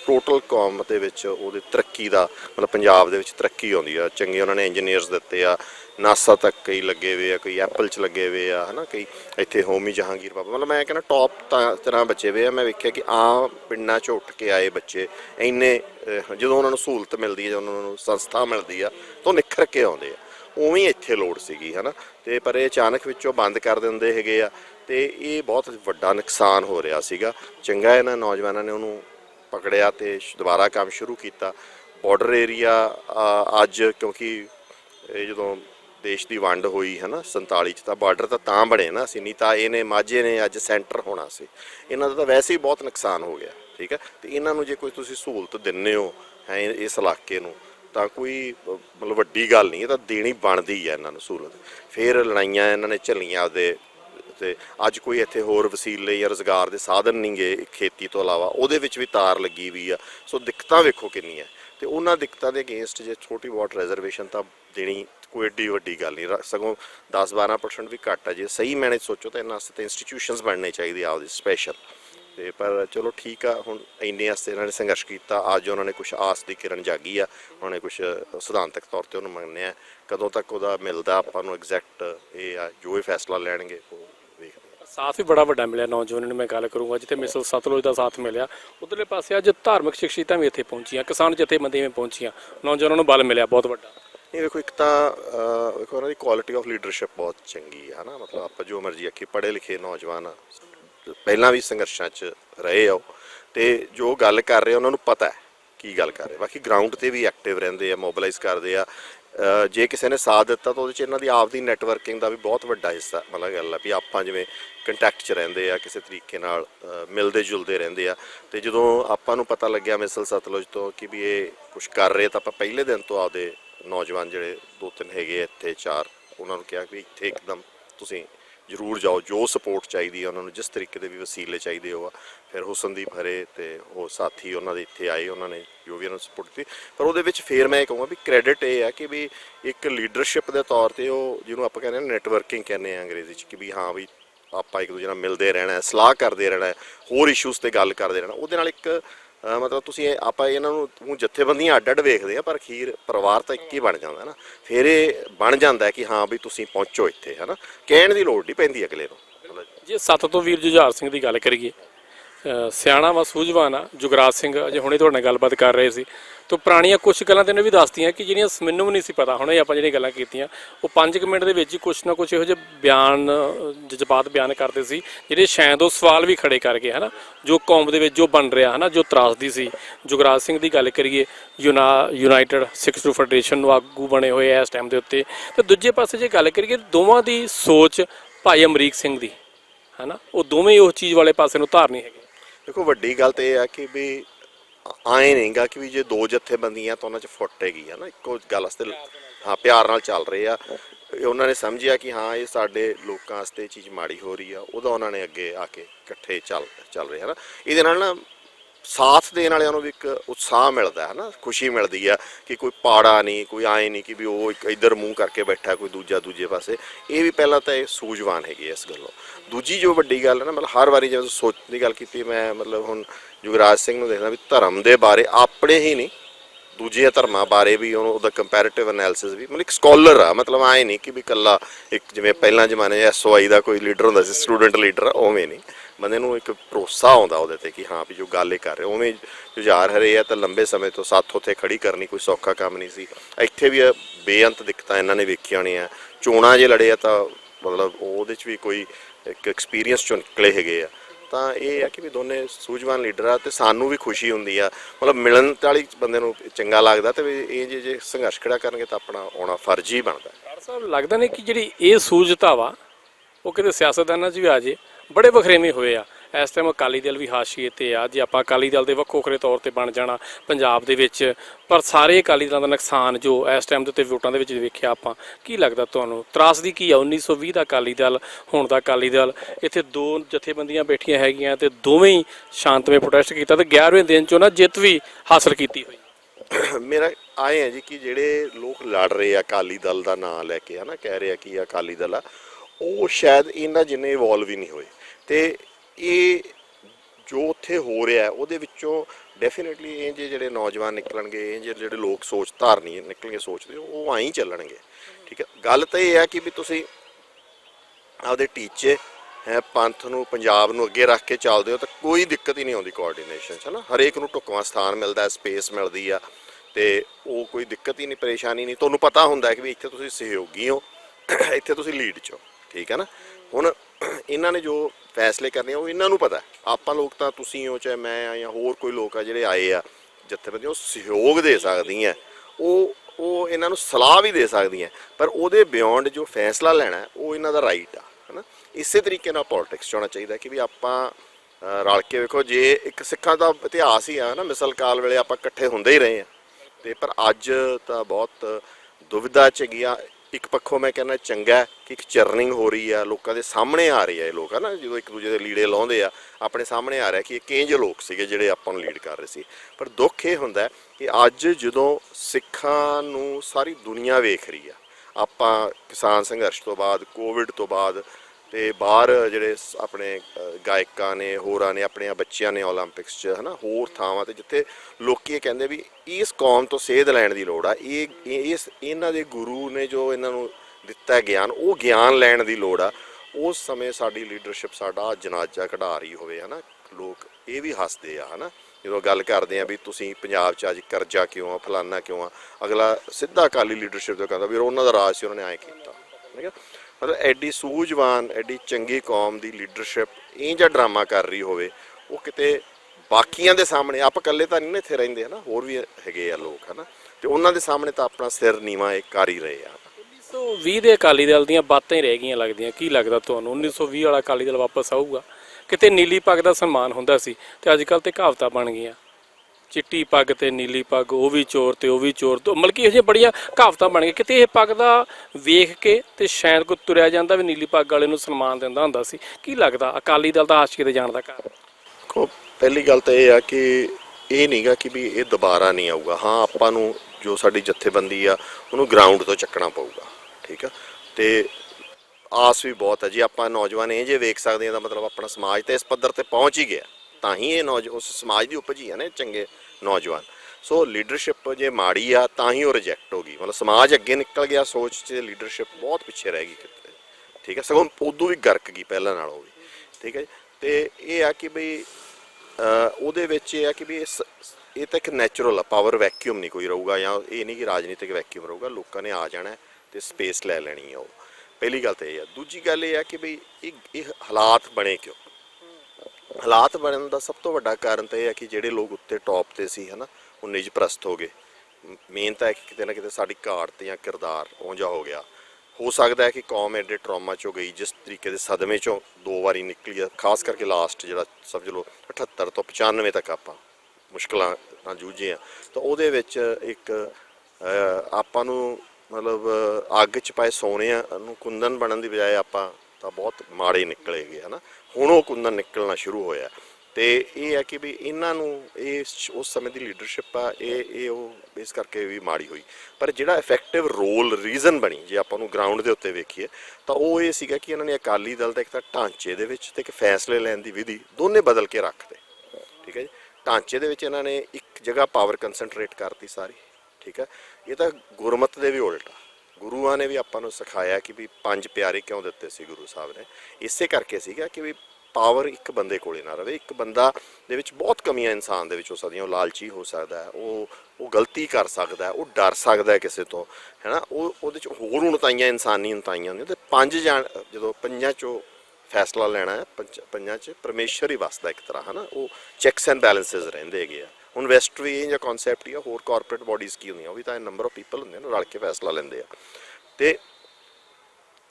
ਟੋਟਲ ਕੌਮ ਦੇ ਵਿੱਚ ਉਹਦੀ ਤਰੱਕੀ ਦਾ, ਮਤਲਬ ਪੰਜਾਬ ਦੇ ਵਿੱਚ ਤਰੱਕੀ ਆਉਂਦੀ ਆ। ਚੰਗੇ ਉਹਨਾਂ ਨੇ ਇੰਜੀਨੀਅਰਸ ਦਿੱਤੇ ਆ ਨਾਸਾ ਤੱਕ ਕਈ ਲੱਗੇ ਹੋਏ ਆ, ਕੋਈ ਐਪਲ ਚ ਲੱਗੇ ਹੋਏ ਆ, ਹਨਾ, ਕਈ ਇੱਥੇ ਹੋਮੀ ਜਹਾਂਗੀਰ ਬਾਬਾ। ਮਤਲਬ ਮੈਂ ਕਹਿੰਦਾ ਟੌਪ ਤਾਂ ਤਰ੍ਹਾਂ ਬੱਚੇ ਵੇ ਆ। ਮੈਂ ਵੇਖਿਆ ਕਿ ਆਮ ਪਿੰਡਾਂ 'ਚ ਉੱਠ ਕੇ ਆਏ ਬੱਚੇ ਇੰਨੇ ਅਹ, ਜਦੋਂ ਉਹਨਾਂ ਨੂੰ ਸਹੂਲਤ ਮਿਲਦੀ ਹੈ ਜਾਂ ਉਹਨਾਂ ਨੂੰ ਸੰਸਥਾ ਮਿਲਦੀ ਆ ਤਾਂ ਉਹ ਨਿਖਰ ਕੇ ਆਉਂਦੇ ਆ। ਉਵੇਂ ਇੱਥੇ ਲੋੜ ਸੀਗੀ ਹਨਾ? ਤੇ ਪਰ ਇਹ ਅਚਾਨਕ ਵਿੱਚੋਂ ਬੰਦ ਕਰ ਦਿੰਦੇ ਹੈਗੇ ਆ ਤੇ ਇਹ ਬਹੁਤ ਵੱਡਾ ਨੁਕਸਾਨ ਹੋ ਰਿਹਾ ਸੀਗਾ। ਚੰਗਾ ਇਹਨਾਂ ਨੌਜਵਾਨਾਂ ਨੇ ਉਹਨੂੰ ਪਕੜਿਆ ਤੇ ਸ਼- ਦੁਬਾਰਾ ਕੰਮ ਸ਼ੁਰੂ ਕੀਤਾ। ਬਾਰਡਰ ਏਰੀਆ ਅੱਜ ਕਿਉਂਕਿ ਇਹ ਜਦੋਂ ਦੇਸ਼ ਦੀ ਵੰਡ ਹੋਈ ਹੈ ਨਾ 47 ਚ ਤਾਂ ਬਾਰਡਰ ਤਾਂ ਤਾਂ ਬਣੇ ਨਾ ਸੀ ਨਹੀਂ ਤਾਂ ਇਹਨੇ ਮਾਝੇ ਨੇ ਅੱਜ ਸੈਂਟਰ ਹੋਣਾ ਸੀ। ਇਹਨਾਂ ਦਾ ਤਾਂ ਵੈਸੇ ਹੀ ਬਹੁਤ ਨੁਕਸਾਨ ਹੋ ਗਿਆ। ਠੀਕ ਹੈ? ਤੇ ਇਹਨਾਂ ਨੂੰ ਜੇ ਕੋਈ ਤੁਸੀਂ ਸਹੂਲਤ ਦਿੰਨੇ ਹੋ, ਹੈ, ਇਸ ਇਲਾਕੇ ਨੂੰ, ਤਾਂ ਕੋਈ ਮਤਲਬ ਵੱਡੀ ਗੱਲ ਨਹੀਂ ਇਹ ਤਾਂ ਦੇਣੀ ਬਣਦੀ ਹੈ ਇਹਨਾਂ ਨੂੰ ਸਹੂਲਤ। ਫਿਰ ਲੜਾਈਆਂ ਇਹਨਾਂ ਨੇ ਝੱਲੀਆਂ ਆਪਦੇ ਵਾਸਤੇ ਅੱਜ ਕੋਈ ਇੱਥੇ ਹੋਰ ਵਸੀਲੇ ਜਾਂ ਰੋਜ਼ਗਾਰ ਦੇ ਸਾਧਨ ਨਹੀਂਗੇ ਖੇਤੀ ਤੋਂ ਇਲਾਵਾ, ਉਹਦੇ ਵਿੱਚ ਵੀ ਤਾਰ ਲੱਗੀ ਵੀ ਆ। ਸੋ ਦਿੱਕਤਾਂ ਵੇਖੋ ਕਿੰਨੀਆਂ। ਤੇ ਉਹਨਾਂ ਦਿੱਕਤਾਂ ਦੇ ਅਗੇਂਸਟ ਜੇ ਛੋਟੀ ਬਹੁਤ ਰਿਜ਼ਰਵੇਸ਼ਨ ਤਾਂ ਦੇਣੀ ਕੋਈ ਏਡੀ ਵੱਡੀ ਗੱਲ ਨਹੀਂ। ਸਗੋਂ 10-12% ਵੀ ਘੱਟ ਆ। ਜੇ ਸਹੀ ਮੈਨੇਜ ਸੋਚੋ ਤਾਂ ਇਹਨਾਂ ਵਾਸਤੇ ਤਾਂ ਇੰਸਟੀਟਿਊਸ਼ਨਸ ਬਣਨੇ ਚਾਹੀਦੇ ਆ ਉਹਦੇ ਸਪੈਸ਼ਲ ਤੇ ਪਰ ਚਲੋ ਠੀਕ ਆ ਹੁਣ ਇੰਨੇ ਵਾਸਤੇ ਇਹਨਾਂ ਨੇ ਸੰਘਰਸ਼ ਕੀਤਾ ਅੱਜ ਉਹਨਾਂ ਨੇ ਕੁਝ ਆਸ ਦੀ ਕਿਰਨ ਜਾਗੀ ਆ ਉਹਨਾਂ ਨੇ ਕੁਝ ਸਿਧਾਂਤਕ ਤੌਰ ਤੇ ਉਹਨੂੰ ਮੰਨਿਆ। ਕਦੋਂ ਤੱਕ ਉਹਦਾ ਮਿਲਦਾ ਆਪਾਂ ਨੂੰ ਐਗਜ਼ੈਕਟ ਇਹ ਆ ਜੋ ਇਹ ਫੈਸਲਾ ਲੈਣਗੇ ਉਹ ਸਾਥ ਵੀ ਬੜਾ ਵੱਡਾ ਮਿਲਿਆ ਨੌਜਵਾਨਾਂ ਨੂੰ ਮੈਂ ਗੱਲ ਕਰੂੰਗਾ ਜਿੱਥੇ ਮਿਸਲ ਸਤਲੁਜ ਦਾ ਸਾਥ ਮਿਲਿਆ। ਉਧਰਲੇ ਪਾਸੇ ਅੱਜ ਧਾਰਮਿਕ ਸ਼ਖਸੀਅਤਾਂ ਵੀ ਇੱਥੇ ਪਹੁੰਚੀਆਂ ਕਿਸਾਨ ਜਥੇਬੰਦੀਆਂ ਵੀ ਪਹੁੰਚੀਆਂ ਨੌਜਵਾਨਾਂ ਨੂੰ ਬਲ ਮਿਲਿਆ ਬਹੁਤ ਵੱਡਾ। ਇਹ ਵੇਖੋ ਇੱਕ ਤਾਂ ਵੇਖੋ ਉਹਨਾਂ ਦੀ ਕੁਆਲਿਟੀ ਆਫ ਲੀਡਰਸ਼ਿਪ ਬਹੁਤ ਚੰਗੀ ਹੈ ਨਾ ਮਤਲਬ ਆਪਾਂ ਜੋ ਮਰਜ਼ੀ ਆਖੀ ਪੜ੍ਹੇ ਲਿਖੇ ਨੌਜਵਾਨ ਪਹਿਲਾਂ ਵੀ ਸੰਘਰਸ਼ਾਂ 'ਚ ਰਹੇ ਆ ਉਹ। ਤੇ ਜੋ ਗੱਲ ਕਰ ਰਹੇ ਉਹਨਾਂ ਨੂੰ ਪਤਾ ਹੈ ਕੀ ਗੱਲ ਕਰ ਰਹੇ ਬਾਕੀ ਗਰਾਊਂਡ ਤੇ ਵੀ ਐਕਟਿਵ ਰਹਿੰਦੇ ਆ ਮੋਬਿਲਾਈਜ਼ ਕਰਦੇ ਆ। ਜੇ ਕਿਸੇ ਨੇ ਸਾਥ ਦਿੱਤਾ ਤਾਂ ਉਹਦੇ 'ਚ ਇਹਨਾਂ ਦੀ ਆਪਦੀ ਨੈਟਵਰਕਿੰਗ ਦਾ ਵੀ ਬਹੁਤ ਵੱਡਾ ਹਿੱਸਾ ਮਤਲਬ ਗੱਲ ਆ ਵੀ ਆਪਾਂ ਜਿਵੇਂ ਕੰਟੈਕਟ 'ਚ ਰਹਿੰਦੇ ਆ, ਕਿਸੇ ਤਰੀਕੇ ਨਾਲ ਮਿਲਦੇ ਜੁਲਦੇ ਰਹਿੰਦੇ ਆ। ਤੇ ਜਦੋਂ ਆਪਾਂ ਨੂੰ ਪਤਾ ਲੱਗਿਆ ਮਿਸਲ ਸਤਲੁਜ ਤੋਂ ਕਿ ਵੀ ਇਹ ਕੁਝ ਕਰ ਰਹੇ ਤਾਂ ਆਪਾਂ ਪਹਿਲੇ ਦਿਨ ਤੋਂ ਆਪਦੇ ਨੌਜਵਾਨ ਜਿਹੜੇ ਦੋ ਤਿੰਨ ਹੈਗੇ ਆ ਇੱਥੇ, ਚਾਰ, ਉਹਨਾਂ ਨੂੰ ਕਿਹਾ ਵੀ ਇੱਥੇ ਇੱਕਦਮ ਤੁਸੀਂ ਜ਼ਰੂਰ ਜਾਓ, ਜੋ ਸਪੋਰਟ ਚਾਹੀਦੀ ਹੈ ਉਹਨਾਂ ਨੂੰ, ਜਿਸ ਤਰੀਕੇ ਦੇ ਵੀ ਵਸੀਲੇ ਚਾਹੀਦੇ ਹੋ ਆ। ਫਿਰ ਹੁਸਨਦੀਪ ਹਰੇ ਤੇ ਉਹ ਸਾਥੀ ਉਹਨਾਂ ਦੇ ਇੱਥੇ ਆਏ, ਉਹਨਾਂ ਨੇ ਜੋ ਵੀ ਉਹਨਾਂ ਨੂੰ ਸਪੋਰਟ ਕੀਤੀ। ਪਰ ਉਹਦੇ ਵਿੱਚ ਫੇਰ ਮੈਂ ਇਹ ਕਹੂੰਗਾ ਵੀ ਕ੍ਰੈਡਿਟ ਇਹ ਹੈ ਕਿ ਵੀ ਇੱਕ ਲੀਡਰਸ਼ਿਪ ਦੇ ਤੌਰ ਤੇ ਉਹ ਜਿਹਨੂੰ ਆਪਾਂ ਕਹਿੰਦੇ ਨੇ ਨੈਟਵਰਕਿੰਗ ਕਹਿੰਦੇ ਆ ਅੰਗਰੇਜ਼ੀ ਚ, ਕਿ ਵੀ ਹਾਂ ਵੀ ਆਪਾਂ ਇੱਕ ਦੂਜੇ ਨਾਲ ਮਿਲਦੇ ਰਹਿਣਾ, ਸਲਾਹ ਕਰਦੇ ਰਹਿਣਾ, ਹੋਰ ਇਸ਼ੂਜ਼ ਤੇ ਗੱਲ ਕਰਦੇ ਰਹਿਣਾ, ਉਹਦੇ ਨਾਲ ਇੱਕ ਮਤਲਬ ਤੁਸੀਂ ਆਪਾਂ ਇਹਨਾਂ ਨੂੰ ਜਥੇਬੰਦੀਆਂ ਅੱਡ ਅੱਡ ਵੇਖਦੇ ਆ, ਪਰ ਅਖੀਰ ਪਰਿਵਾਰ ਤਾਂ ਇੱਕ ਹੀ ਬਣ ਜਾਂਦਾ ਨਾ। ਫਿਰ ਇਹ ਬਣ ਜਾਂਦਾ ਕਿ ਹਾਂ ਵੀ ਤੁਸੀਂ ਪਹੁੰਚੋ ਇੱਥੇ, ਹਨਾ। ਕਹਿਣ ਦੀ ਲੋੜ ਨਹੀਂ ਪੈਂਦੀ ਅਗਲੇ ਨੂੰ। ਜੇ ਸੱਤ ਤੋਂ ਵੀਰ ਜੁਝਾਰ ਸਿੰਘ ਦੀ ਗੱਲ ਕਰੀਏ ਸਿਆਣਾ ਵਾ, ਸੂਝਵਾਨ ਆ, ਜੁਗਰਾਜ ਸਿੰਘ ਅਜੇ ਹੁਣੇ ਤੁਹਾਡੇ ਨਾਲ ਗੱਲਬਾਤ ਕਰ ਰਹੇ ਸੀ। ਤੋਂ ਪੁਰਾਣੀਆਂ ਕੁਝ ਗੱਲਾਂ ਤੇ ਨੇ ਵੀ ਦੱਸਤੀਆਂ ਕਿ ਜਿਹੜੀਆਂ ਮੈਨੂੰ ਵੀ ਨਹੀਂ ਸੀ ਪਤਾ। ਹੁਣੇ ਆਪਾਂ ਜਿਹੜੀਆਂ ਗੱਲਾਂ ਕੀਤੀਆਂ, ਉਹ 5 ਮਿੰਟ ਦੇ ਵਿੱਚ ਹੀ ਕੁਝ ਨਾ ਕੁਝ ਇਹੋ ਜਿਹੇ ਬਿਆਨ ਜਜ਼ਬਾਤ ਬਿਆਨ ਕਰਦੇ ਸੀ, ਜਿਹੜੇ ਸ਼ਾਇਦ ਉਹ ਸਵਾਲ ਵੀ ਖੜੇ ਕਰ ਗਏ, ਹਨਾ? ਜੋ ਕੌਮ ਦੇ ਵਿੱਚ ਜੋ ਬਣ ਰਿਹਾ, ਹਨਾ? ਜੋ ਤਰਾਸਦੀ ਸੀ। ਜੁਗਰਾਜ ਸਿੰਘ ਦੀ ਗੱਲ ਕਰੀਏ, ਯੂਨਾ, ਯੂਨਾਈਟਿਡ ਸਿੱਖ ਟੂ ਫੈਡਰੇਸ਼ਨ ਨੂੰ ਆਗੂ ਬਣੇ ਹੋਏ ਆ ਇਸ ਟਾਈਮ ਦੇ ਉੱਤੇ। ਤੇ ਦੂਜੇ ਪਾਸੇ ਜੇ ਗੱਲ ਕਰੀਏ, ਦੋਵਾਂ ਦੀ ਸੋਚ ਭਾਈ ਅਮਰੀਕ ਸਿੰਘ ਦੀ, ਹਨਾ? ਉਹ ਦੋਵੇਂ ਉਸ ਚੀਜ਼ ਵਾਲੇ ਪਾਸੇ ਨੂੰ ਧਾਰਨੀ ਹੈਗੇ। ਦੇਖੋ, ਵੱਡੀ ਗੱਲ ਤੇ ਇਹ ਆ ਕਿ ਵੀ ਆਏ ਨਹੀਂਗਾ ਕਿ ਵੀ ਜੇ ਦੋ ਜਥੇਬੰਦੀਆਂ ਤਾਂ ਉਹਨਾਂ 'ਚ ਫੁੱਟ ਹੈਗੀ ਆ ਨਾ, ਇੱਕੋ ਗੱਲ ਵਾਸਤੇ ਹਾਂ, ਪਿਆਰ ਨਾਲ ਚੱਲ ਰਹੇ ਆ। ਉਹਨਾਂ ਨੇ ਸਮਝਿਆ ਕਿ ਹਾਂ, ਇਹ ਸਾਡੇ ਲੋਕਾਂ ਵਾਸਤੇ ਇਹ ਚੀਜ਼ ਮਾੜੀ ਹੋ ਰਹੀ ਆ, ਉਹਦਾ ਉਹਨਾਂ ਨੇ ਅੱਗੇ ਆ ਕੇ ਇਕੱਠੇ ਚੱਲ ਚੱਲ ਰਹੇ ਹਨ ਇਹਦੇ ਨਾਲ ਨਾ ਸਾਥ ਦੇਣ ਵਾਲਿਆਂ ਨੂੰ ਵੀ ਇੱਕ ਉਤਸ਼ਾਹ ਮਿਲਦਾ ਹੈ ਨਾ, ਖੁਸ਼ੀ ਮਿਲਦੀ ਆ ਕਿ ਕੋਈ ਪਾੜਾ ਨਹੀਂ, ਕੋਈ ਆਏ ਨਹੀਂ ਕਿ ਵੀ ਉਹ ਇੱਕ ਇੱਧਰ ਮੂੰਹ ਕਰਕੇ ਬੈਠਾ, ਕੋਈ ਦੂਜਾ ਦੂਜੇ ਪਾਸੇ। ਇਹ ਵੀ ਪਹਿਲਾਂ ਤਾਂ ਇਹ ਸੂਝਵਾਨ ਹੈਗੀ ਹੈ ਇਸ ਗੱਲੋਂ। ਦੂਜੀ ਜੋ ਵੱਡੀ ਗੱਲ ਹੈ ਨਾ, ਮਤਲਬ ਹਰ ਵਾਰੀ ਜਦੋਂ ਸੋਚ ਦੀ ਗੱਲ ਕੀਤੀ, ਮੈਂ ਮਤਲਬ ਹੁਣ ਯੁਵਰਾਜ ਸਿੰਘ ਨੂੰ ਦੇਖਦਾ ਵੀ ਧਰਮ ਦੇ ਬਾਰੇ ਆਪਣੇ ਹੀ ਨਹੀਂ, ਦੂਜੇ ਧਰਮਾਂ ਬਾਰੇ ਵੀ ਉਹਨੂੰ, ਉਹਦਾ ਕੰਪੈਰੀਟਿਵ ਐਨਾਲਿਸਿਸ ਵੀ, ਮਤਲਬ ਇੱਕ ਸਕਾਲਰ ਆ, ਮਤਲਬ ਆਏ ਨਹੀਂ ਕਿ ਵੀ ਕੱਲਾ ਇੱਕ ਜਿਵੇਂ ਪਹਿਲਾਂ ਜ਼ਮਾਨੇ 'ਚ ਐਸਓਆਈ ਦਾ ਕੋਈ ਲੀਡਰ ਹੁੰਦਾ ਸੀ ਸਟੂਡੈਂਟ ਲੀਡਰ ਉਵੇਂ ਨਹੀਂ। ਬੰਦੇ ਨੂੰ ਇੱਕ ਭਰੋਸਾ ਆਉਂਦਾ ਉਹਦੇ ਤੇ ਕਿ ਹਾਂ ਵੀ ਜੋ ਗੱਲ ਇਹ ਕਰ ਰਹੇ, ਉਵੇਂ ਜੁਝਾਰ ਹਰੇ ਆ ਤਾਂ ਲੰਬੇ ਸਮੇਂ ਤੋਂ ਸਾਥ ਉੱਥੇ ਖੜੀ ਕਰਨੀ ਕੋਈ ਸੌਖਾ ਕੰਮ ਨਹੀਂ ਸੀ। ਇੱਥੇ ਵੀ ਬੇਅੰਤ ਦਿੱਕਤਾਂ ਇਹਨਾਂ ਨੇ ਵੇਖੀਆਂ ਹੋਣੀਆਂ। ਚੋਣਾਂ ਜੇ ਲੜੇ ਆ ਤਾਂ ਮਤਲਬ ਉਹਦੇ 'ਚ ਵੀ ਕੋਈ ਇੱਕ ਐਕਸਪੀਰੀਅੰਸ ਚੋਂ ਨਿਕਲੇ ਹੈਗੇ ਆ। ਤਾਂ ਇਹ ਆ ਕਿ ਵੀ ਦੋਨੇ ਸੂਝਵਾਨ ਲੀਡਰ ਆ ਤੇ ਸਾਨੂੰ ਵੀ ਖੁਸ਼ੀ ਹੁੰਦੀ ਆ। ਮਤਲਬ ਮਿਲਣ ਵਾਲੀ ਬੰਦੇ ਨੂੰ ਚੰਗਾ ਲੱਗਦਾ ਤੇ ਵੀ ਇਹ ਜੇ ਜੇ ਸੰਘਰਸ਼ ਖੜਾ ਕਰਨਗੇ ਤਾਂ ਆਪਣਾ ਆਉਣਾ ਫਰਜ਼ ਹੀ ਬਣਦਾ। ਸਾਹਿਬ ਲੱਗਦਾ ਨਹੀਂ ਕਿ ਜਿਹੜੀ ਇਹ ਸੂਝਤਾ ਵਾ, ਉਹ ਕਿਤੇ ਸਿਆਸਤਦਾਨਾਂ 'ਚ ਵੀ ਆ ਜੇ। ਬੜੇ ਵਖਰੇਵੇਂ ਹੋਏ ਆ। ਇਸ ਟਾਈਮ ਅਕਾਲੀ ਦਲ ਵੀ ਹਾਸ਼ੀਏ ਤੇ ਆ। ਜੇ ਆਪਾਂ ਅਕਾਲੀ ਦਲ ਦੇ ਵੱਖੋ ਵੱਖਰੇ ਤੌਰ ਤੇ ਬਣ ਜਾਣਾ ਪੰਜਾਬ ਦੇ ਵਿੱਚ, ਪਰ ਸਾਰੇ ਅਕਾਲੀ ਦਲਾਂ ਦਾ ਨੁਕਸਾਨ ਜੋ ਇਸ ਟਾਈਮ ਦੇ ਉੱਤੇ ਵੋਟਾਂ ਦੇ ਵਿੱਚ ਵੇਖਿਆ ਆਪਾਂ, ਕੀ ਲੱਗਦਾ ਤੁਹਾਨੂੰ? ਤਰਾਸਦੀ ਕੀ ਆ? 1920 ਦਾ ਅਕਾਲੀ ਦਲ, ਹੁਣ ਦਾ ਅਕਾਲੀ ਦਲ। ਇੱਥੇ ਦੋ ਜਥੇਬੰਦੀਆਂ ਬੈਠੀਆਂ ਹੈਗੀਆਂ ਤੇ ਦੋਵੇਂ ਹੀ ਸ਼ਾਂਤਮਈ ਪ੍ਰੋਟੈਸਟ ਕੀਤਾ ਤੇ 11ਵੇਂ ਦਿਨ ਚੋਂ ਨਾ ਜਿੱਤ ਵੀ ਹਾਸਲ ਕੀਤੀ ਹੋਈ। ਮੇਰਾ ਆਏ ਹੈ ਜੀ ਕਿ ਜਿਹੜੇ ਲੋਕ ਲੜ ਰਹੇ ਆ ਅਕਾਲੀ ਦਲ ਦਾ ਨਾਂ ਲੈ ਕੇ, ਹਨਾ, ਕਹਿ ਰਹੇ ਆ ਕਿ ਅਕਾਲੀ ਦਲ ਆ, ਉਹ ਸ਼ਾਇਦ ਇਹਨਾਂ ਜਿੰਨੇ ਇਵੋਲਵ ਹੀ ਨਹੀਂ ਹੋਏ। ਤੇ ਇਹ ਜੋ ਉੱਥੇ ਹੋ ਰਿਹਾ, ਉਹਦੇ ਵਿੱਚੋਂ ਡੈਫੀਨਿਟਲੀ ਇਹ ਜਿਹੜੇ ਨੌਜਵਾਨ ਨਿਕਲਣਗੇ, ਇਹ ਜਿਹੜੇ ਲੋਕ ਸੋਚ, ਧਾਰਨੀ ਨਿਕਲਣਗੇ ਸੋਚਦੇ, ਉਹ ਆਈ ਚੱਲਣਗੇ, ਠੀਕ ਹੈ? ਗੱਲ ਤਾਂ ਇਹ ਹੈ ਕਿ ਵੀ ਤੁਸੀਂ ਆਪਦੇ ਟੀਚੇ, ਹੈ, ਪੰਥ ਨੂੰ, ਪੰਜਾਬ ਨੂੰ ਅੱਗੇ ਰੱਖ ਕੇ ਚੱਲਦੇ ਹੋ ਤਾਂ ਕੋਈ ਦਿੱਕਤ ਹੀ ਨਹੀਂ ਆਉਂਦੀ ਕੋਆਰਡੀਨੇਸ਼ਨ 'ਚ ਹਨਾ ਹਰੇਕ ਨੂੰ ਢੁਕਵਾਂ ਸਥਾਨ ਮਿਲਦਾ ਸਪੇਸ ਮਿਲਦੀ ਆ ਤੇ ਉਹ ਕੋਈ ਦਿੱਕਤ ਹੀ ਨਹੀਂ, ਪਰੇਸ਼ਾਨੀ ਨਹੀਂ। ਤੁਹਾਨੂੰ ਪਤਾ ਹੁੰਦਾ ਕਿ ਵੀ ਇੱਥੇ ਤੁਸੀਂ ਸਹਿਯੋਗੀ ਹੋ, ਇੱਥੇ ਤੁਸੀਂ ਲੀਡ 'ਚ ਹੋ, ਠੀਕ ਹੈ ਨਾ? ਹੁਣ ਇਹਨਾਂ ਨੇ ਜੋ ਫੈਸਲੇ ਕਰਨੇ ਉਹ ਇਹਨਾਂ ਨੂੰ ਪਤਾ ਆਪਾਂ ਲੋਕ ਤਾਂ ਤੁਸੀਂ ਹੋ, ਚਾਹੇ ਮੈਂ ਆ ਜਾਂ ਹੋਰ ਕੋਈ ਲੋਕ ਆ ਜਿਹੜੇ ਆਏ ਆ ਜਥੇਬੰਦੀਆਂ ਉਹ ਸਹਿਯੋਗ ਦੇ ਸਕਦੀਆਂ ਉਹ ਉਹ ਇਹਨਾਂ ਨੂੰ ਸਲਾਹ ਵੀ ਦੇ ਸਕਦੀਆਂ ਪਰ ਉਹਦੇ ਬਿਯੋਂਡ ਜੋ ਫੈਸਲਾ ਲੈਣਾ ਉਹ ਇਹਨਾਂ ਦਾ ਰਾਈਟ ਆ, ਹਨਾ? ਇਸੇ ਤਰੀਕੇ ਨਾਲ ਪੋਲਿਟਿਕਸ 'ਚ ਹੋਣਾ ਚਾਹੀਦਾ ਕਿ ਵੀ ਆਪਾਂ ਰਲ ਕੇ ਵੇਖੋ, ਜੇ ਇੱਕ ਸਿੱਖਾਂ ਦਾ ਇਤਿਹਾਸ ਹੀ ਆ ਨਾ ਮਿਸਲ ਕਾਲ ਵੇਲੇ ਆਪਾਂ ਇਕੱਠੇ ਹੁੰਦੇ ਹੀ ਰਹੇ ਆ ਤੇ ਪਰ ਅੱਜ ਤਾਂ ਬਹੁਤ ਦੁਵਿਧਾ ਚ ਗਿਆ ਇੱਕ ਪੱਖੋਂ ਮੈਂ ਕਹਿੰਦਾ ਚੰਗਾ ਕਿ ਇੱਕ ਚਰਨਿੰਗ ਹੋ ਰਹੀ ਆ, ਲੋਕਾਂ ਦੇ ਸਾਹਮਣੇ ਆ ਰਹੀ ਆ ਇਹ ਲੋਕ, ਹਨਾ? ਜਦੋਂ ਇੱਕ ਦੂਜੇ ਦੇ ਲੀੜੇ ਲਾਉਂਦੇ ਆ, ਆਪਣੇ ਸਾਹਮਣੇ ਆ ਰਿਹਾ ਕਿ ਇਹ ਕਿੰਜ ਲੋਕ ਸੀਗੇ ਜਿਹੜੇ ਆਪਾਂ ਨੂੰ ਲੀਡ ਕਰ ਰਹੇ ਸੀ। ਪਰ ਦੁੱਖ ਇਹ ਹੁੰਦਾ ਕਿ ਅੱਜ ਜਦੋਂ ਸਿੱਖਾਂ ਨੂੰ ਸਾਰੀ ਦੁਨੀਆ ਵੇਖ ਰਹੀ ਆ, ਆਪਾਂ ਕਿਸਾਨ ਸੰਘਰਸ਼ ਤੋਂ ਬਾਅਦ ਕੋਵਿਡ ਤੋਂ ਬਾਅਦ ਤੇ ਬਾਹਰ ਜਿਹੜੇ ਆਪਣੇ ਗਾਇਕਾਂ ਨੇ, ਹੋਰਾਂ ਨੇ ਆਪਣੇ ਬੱਚਿਆਂ ਨੇ 올림픽ਸ 'ਚ, ਹਨਾ, ਹੋਰ ਥਾਵਾਂ ਤੇ ਜਿੱਥੇ ਲੋਕੀ ਇਹ ਕਹਿੰਦੇ ਵੀ ਇਸ ਕੌਮ ਤੋਂ ਸੇਧ ਲੈਣ ਦੀ ਲੋੜ ਆ, ਇਹ ਇਸ, ਇਹਨਾਂ ਦੇ ਗੁਰੂ ਨੇ ਜੋ ਇਹਨਾਂ ਨੂੰ ਦਿੱਤਾ ਗਿਆਨ, ਉਹ ਗਿਆਨ ਲੈਣ ਦੀ ਲੋੜ ਆ। ਉਸ ਸਮੇਂ ਸਾਡੀ ਲੀਡਰਸ਼ਿਪ ਸਾਡਾ ਜਨਾਜ਼ਾ ਕਢਾ ਰਹੀ ਹੋਵੇ, ਹਨਾ, ਲੋਕ ਇਹ ਵੀ ਹੱਸਦੇ ਆ, ਹਨਾ। ਜਦੋਂ ਗੱਲ ਕਰਦੇ ਆ ਵੀ ਤੁਸੀਂ ਪੰਜਾਬ 'ਚ ਅੱਜ ਕਰਜ਼ਾ ਕਿਉਂ ਆ, ਫਲਾਨਾ ਕਿਉਂ ਆ, ਅਗਲਾ ਸਿੱਧਾ ਕਾਲੀ ਲੀਡਰਸ਼ਿਪ ਤੋਂ ਕਹਿੰਦਾ ਵੀ ਉਹਨਾਂ ਦਾ ਰਾਜ ਸੀ, ਉਹਨਾਂ ਨੇ ਐਂ ਕੀਤਾ, ਠੀਕ ਹੈ ਮਤਲਬ ਐਡੀ ਸੂਝਵਾਨ, ਐਡੀ ਚੰਗੀ ਕੌਮ ਦੀ ਲੀਡਰਸ਼ਿਪ ਇਹ ਜਿਹਾ ਡਰਾਮਾ ਕਰ ਰਹੀ ਹੋਵੇ, ਉਹ ਕਿਤੇ ਬਾਕੀਆਂ ਦੇ ਸਾਹਮਣੇ, ਆਪ ਇਕੱਲੇ ਤਾਂ ਨਹੀਂ ਇੱਥੇ ਰਹਿੰਦੇ, ਹਨਾ? ਹੋਰ ਵੀ ਹੈਗੇ ਆ ਲੋਕ, ਹਨਾ? ਤੇ ਉਹਨਾਂ ਦੇ ਸਾਹਮਣੇ ਤਾਂ ਆਪਣਾ ਸਿਰ ਨੀਵਾ ਇਹ ਕਰ ਹੀ ਰਹੇ ਆ। 1920 ਦੇ ਅਕਾਲੀ ਦਲ ਦੀਆਂ ਬਾਤਾਂ ਹੀ ਰਹਿ ਗਈਆਂ ਲੱਗਦੀਆਂ। ਕੀ ਲੱਗਦਾ ਤੁਹਾਨੂੰ? 1920 ਵਾਲਾ ਅਕਾਲੀ ਦਲ ਵਾਪਸ ਆਊਗਾ? ਕਿਤੇ ਨੀਲੀ ਪੱਗ ਦਾ ਸਨਮਾਨ ਹੁੰਦਾ ਸੀ ਤੇ ਅੱਜ ਕੱਲ ਤੇ ਕਹਾਵਤਾਂ ਬਣ ਗਈਆਂ। ਚਿੱਟੀ ਪੱਗ ਤੇ ਨੀਲੀ ਪੱਗ, ਉਹ ਵੀ ਚੋਰ ਤੇ ਉਹ ਵੀ ਚੋਰ ਤੋਂ, ਮਤਲਬ ਕਿ ਇਹ ਜਿਹੀਆਂ ਬੜੀਆਂ ਕਹਾਵਤਾਂ ਬਣ ਗਈਆਂ। ਕਿਤੇ ਇਹ ਪੱਗ ਦਾ ਵੇਖ ਕੇ ਤੇ ਸ਼ਾਇਦ ਕੋਈ ਤੁਰਿਆ ਜਾਂਦਾ ਵੀ ਨੀਲੀ ਪੱਗ ਵਾਲੇ ਨੂੰ ਸਨਮਾਨ ਦਿੰਦਾ ਹੁੰਦਾ ਸੀ। ਕੀ ਲੱਗਦਾ, ਅਕਾਲੀ ਦਲ ਦਾ ਆਸ਼ਕੀ ਤੇ ਜਾਣ ਦਾ ਕਾਰਨ? ਕੋ ਪਹਿਲੀ ਗੱਲ ਤਾਂ ਇਹ ਆ ਕਿ ਇਹ ਨਹੀਂਗਾ ਕਿ ਵੀ ਇਹ ਦੁਬਾਰਾ ਨਹੀਂ ਆਊਗਾ। ਹਾਂ, ਆਪਾਂ ਨੂੰ ਜੋ ਸਾਡੀ ਜਥੇਬੰਦੀ ਆ, ਉਹਨੂੰ ਗਰਾਊਂਡ ਤੋਂ ਚੱਕਣਾ ਪਊਗਾ, ਠੀਕ ਆ? ਤੇ ਆਸ ਵੀ ਬਹੁਤ ਹੈ ਜੀ। ਆਪਾਂ ਨੌਜਵਾਨ ਇਹ ਜੇ ਵੇਖ ਸਕਦੇ ਆ ਤਾਂ ਮਤਲਬ ਆਪਣਾ ਸਮਾਜ ਤੇ ਇਸ ਪੱਧਰ ਤੇ ਪਹੁੰਚ ਹੀ ਗਿਆ। ਤਾਂ ਹੀ ਇਹ ਨੌਜ, ਉਸ ਸਮਾਜ ਦੀ ਉਪਜ ਹੀ ਆ ਨੇ ਚੰਗੇ ਨੌਜਵਾਨ। ਸੋ ਲੀਡਰਸ਼ਿਪ ਜੇ ਮਾੜੀ ਆ ਤਾਂ ਹੀ ਉਹ ਰਿਜੈਕਟ ਹੋ ਗਈ। ਮਤਲਬ ਸਮਾਜ ਅੱਗੇ ਨਿਕਲ ਗਿਆ, ਸੋਚ 'ਚ ਲੀਡਰਸ਼ਿਪ ਬਹੁਤ ਪਿੱਛੇ ਰਹਿ ਗਈ ਕਿਤੇ। ਠੀਕ ਹੈ ਸਗੋਂ ਉਦੋਂ ਵੀ ਗਰਕ ਗਈ ਪਹਿਲਾਂ ਨਾਲੋਂ ਵੀ। ਠੀਕ ਹੈ ਜੀ। ਤੇ ਇਹ ਆ ਕਿ ਬਈ ਉਹਦੇ ਵਿੱਚ ਇਹ ਆ ਕਿ ਵੀ ਇਹ ਸ- ਇਹ ਤਾਂ ਇੱਕ ਨੈਚੁਰਲ ਆ ਪਾਵਰ ਵੈਕਿਊਮ ਨਹੀਂ ਕੋਈ ਰਹੂਗਾ ਜਾਂ ਇਹ ਨਹੀਂ ਕਿ ਰਾਜਨੀਤਿਕ ਵੈਕਿਊਮ ਰਹੂਗਾ, ਲੋਕਾਂ ਨੇ ਆ ਜਾਣਾ ਹੈ ਤੇ ਸਪੇਸ ਲੈ ਲੈਣੀ ਆ ਉਹ। ਪਹਿਲੀ ਗੱਲ ਤਾਂ ਇਹ ਆ। ਦੂਜੀ ਗੱਲ ਇਹ ਆ ਕਿ ਬਈ ਇਹ ਹਾਲਾਤ ਬਣੇ ਕਿਉਂ? ਹਾਲਾਤ ਬਣਨ ਦਾ ਸਭ ਤੋਂ ਵੱਡਾ ਕਾਰਨ ਤਾਂ ਇਹ ਹੈ ਕਿ ਜਿਹੜੇ ਲੋਕ ਉੱਤੇ ਟੌਪ ਤੇ ਸੀ, ਹਨਾ, ਉਹ ਨਿਜ ਪ੍ਰਸਤ ਹੋ ਗਏ। ਮੇਨ ਤਾਂ ਹੈ ਕਿ ਕਿਤੇ ਨਾ ਕਿਤੇ ਸਾਡੀ ਘਾਟ ਤੇ ਜਾਂ ਕਿਰਦਾਰ ਪਹੁੰਚਾ ਹੋ ਗਿਆ। ਹੋ ਸਕਦਾ ਹੈ ਕਿ ਕੌਮ ਐਡੇ ਟਰਾਮਾ ਚੋਂ ਗਈ, ਜਿਸ ਤਰੀਕੇ ਦੇ ਸਦਮੇ ਚੋਂ ਦੋ ਵਾਰੀ ਨਿਕਲੀ ਆ, ਖਾਸ ਕਰਕੇ ਲਾਸਟ ਜਿਹੜਾ ਸਮਝ ਲਓ 78 ਤੋਂ 95 ਤੱਕ ਆਪਾਂ ਮੁਸ਼ਕਲਾਂ ਨਾਲ ਜੂਝੇ ਆ। ਤਾਂ ਉਹਦੇ ਵਿੱਚ ਇੱਕ ਆਪਾਂ ਨੂੰ ਮਤਲਬ ਅੱਗ 'ਚ ਪਾਏ ਸੋਨੇ ਨੂੰ ਕੁੰਦਨ ਬਣਨ ਦੀ ਬਜਾਏ ਆਪਾਂ ਤਾਂ ਬਹੁਤ ਮਾੜੇ ਨਿਕਲੇ ਗਏ, ਹਨਾ। ਹੁਣ ਉਹ ਕੁੰਦਨ ਨਿਕਲਣਾ ਸ਼ੁਰੂ ਹੋਇਆ। ਤੇ ਇਹ ਹੈ ਕਿ ਵੀ ਇਹਨਾਂ ਨੂੰ ਇਹ ਉਸ ਸਮੇਂ ਦੀ ਲੀਡਰਸ਼ਿਪ ਆ, ਇਹ ਇਹ ਉਹ ਇਸ ਕਰਕੇ ਵੀ ਮਾੜੀ ਹੋਈ। ਪਰ ਜਿਹੜਾ ਇਫੈਕਟਿਵ ਰੋਲ ਰੀਜ਼ਨ ਬਣੀ, ਜੇ ਆਪਾਂ ਨੂੰ ਗਰਾਊਂਡ ਦੇ ਉੱਤੇ ਵੇਖੀਏ, ਤਾਂ ਉਹ ਇਹ ਸੀਗਾ ਕਿ ਇਹਨਾਂ ਨੇ ਅਕਾਲੀ ਦਲ ਦਾ ਇੱਕ ਤਾਂ ਢਾਂਚੇ ਦੇ ਵਿੱਚ ਤੇ ਇੱਕ ਫੈਸਲੇ ਲੈਣ ਦੀ ਵਿਧੀ ਦੋਨੇ ਬਦਲ ਕੇ ਰੱਖਦੇ ਠੀਕ ਹੈ ਜੀ? ਢਾਂਚੇ ਦੇ ਵਿੱਚ ਇਹਨਾਂ ਨੇ ਇੱਕ ਜਗ੍ਹਾ ਪਾਵਰ ਕਨਸੈਂਟਰੇਟ ਕਰਤੀ ਸਾਰੀ। ਠੀਕ ਹੈ? ਇਹ ਤਾਂ ਗੁਰਮਤ ਦੇ ਵੀ ਉਲਟਾ ਗੁਰੂਆਂ ਨੇ ਵੀ ਆਪਾਂ ਨੂੰ ਸਿਖਾਇਆ ਕਿ ਵੀ ਪੰਜ ਪਿਆਰੇ ਕਿਉਂ ਦਿੱਤੇ ਸੀ ਗੁਰੂ ਸਾਹਿਬ ਨੇ। ਇਸੇ ਕਰਕੇ ਸੀਗਾ ਕਿ ਵੀ ਪਾਵਰ ਇੱਕ ਬੰਦੇ ਕੋਲੇ ਨਾ ਰਵੇ। ਇੱਕ ਬੰਦਾ ਦੇ ਵਿੱਚ ਬਹੁਤ ਕਮੀਆਂ ਇਨਸਾਨ ਦੇ ਵਿੱਚ ਹੋ ਸਕਦੀਆਂ ਉਹ ਲਾਲਚੀ ਹੋ ਸਕਦਾ ਹੈ, ਉਹ ਉਹ ਗਲਤੀ ਕਰ ਸਕਦਾ ਹੈ, ਉਹ ਡਰ ਸਕਦਾ ਹੈ ਕਿਸੇ ਤੋਂ, ਹੈਨਾ? ਉਹ, ਉਹਦੇ ਚ ਹੋਰ ਉਣਤਾਈਆਂ, ਇਨਸਾਨੀ ਉਣਤਾਈਆਂ ਹੁੰਦੀਆਂ। ਤੇ ਪੰਜ ਜਾਣ, ਜਦੋਂ ਪੰਜਾਂ ਚੋਂ ਫੈਸਲਾ ਲੈਣਾ ਹੈ, ਪੰਜਾਂ 'ਚ ਪਰਮੇਸ਼ਰ ਹੀ ਵਸਦਾ ਇੱਕ ਤਰ੍ਹਾਂ, ਹਨਾ? ਉਹ ਚੈਕਸ ਐਂਡ ਬੈਲੈਂਸਸ ਰਹਿੰਦੇ ਹੈਗੇ ਆ। ਹੁਣ ਵੈਸਟ ਵੀ ਇਹ ਜਾਂ ਕਨਸੈਪਟ ਹੀ ਆ ਹੋਰ ਕਾਰਪੋਰੇਟ ਬਾਡੀਜ਼ ਕੀ ਹੁੰਦੀਆਂ, ਉਹ ਵੀ ਤਾਂ ਨੰਬਰ ਆਫ ਪੀਪਲ ਹੁੰਦੇ ਨੇ, ਰਲ ਕੇ ਫੈਸਲਾ ਲੈਂਦੇ ਆ। ਤੇ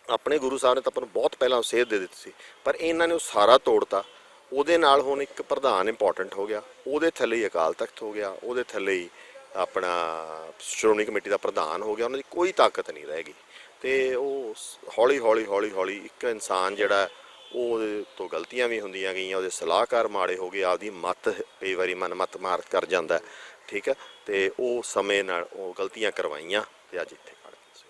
ਆਪਣੇ ਗੁਰੂ ਸਾਹਿਬ ਨੇ ਤਾਂ ਆਪਾਂ ਨੂੰ ਬਹੁਤ ਪਹਿਲਾਂ ਸੇਧ ਦੇ ਦਿੱਤੀ ਸੀ, ਪਰ ਇਹਨਾਂ ਨੇ ਉਹ ਸਾਰਾ ਤੋੜਤਾ। ਉਹਦੇ ਨਾਲ ਹੁਣ ਇੱਕ ਪ੍ਰਧਾਨ ਇੰਪੋਰਟੈਂਟ ਹੋ ਗਿਆ, ਉਹਦੇ ਥੱਲੇ ਹੀ ਅਕਾਲ ਤਖਤ ਹੋ ਗਿਆ, ਉਹਦੇ ਥੱਲੇ ਹੀ ਆਪਣਾ ਸ਼੍ਰੋਮਣੀ ਕਮੇਟੀ ਦਾ ਪ੍ਰਧਾਨ ਹੋ ਗਿਆ, ਉਹਨਾਂ ਦੀ ਕੋਈ ਤਾਕਤ ਨਹੀਂ ਰਹਿ ਗਈ। ਤੇ ਉਹ ਹੌਲੀ ਹੌਲੀ ਹੌਲੀ ਹੌਲੀ ਇੱਕ ਇਨਸਾਨ ਜਿਹੜਾ ਉਹ ਉਹਦੇ ਤੋਂ ਗਲਤੀਆਂ ਵੀ ਹੁੰਦੀਆਂ ਗਈਆਂ, ਉਹਦੇ ਸਲਾਹਕਾਰ ਮਾੜੇ ਹੋ ਗਏ, ਆਪਦੀ ਮਤ ਕਈ ਵਾਰੀ ਮਨ ਮਤ ਮਾਰ ਕਰ ਜਾਂਦਾ ਠੀਕ ਹੈ? ਤੇ ਉਹ ਸਮੇਂ ਨਾਲ ਉਹ ਗਲਤੀਆਂ ਕਰਵਾਈਆਂ ਤੇ ਅੱਜ ਇੱਥੇ ਖੜ ਗਏ ਸੀ।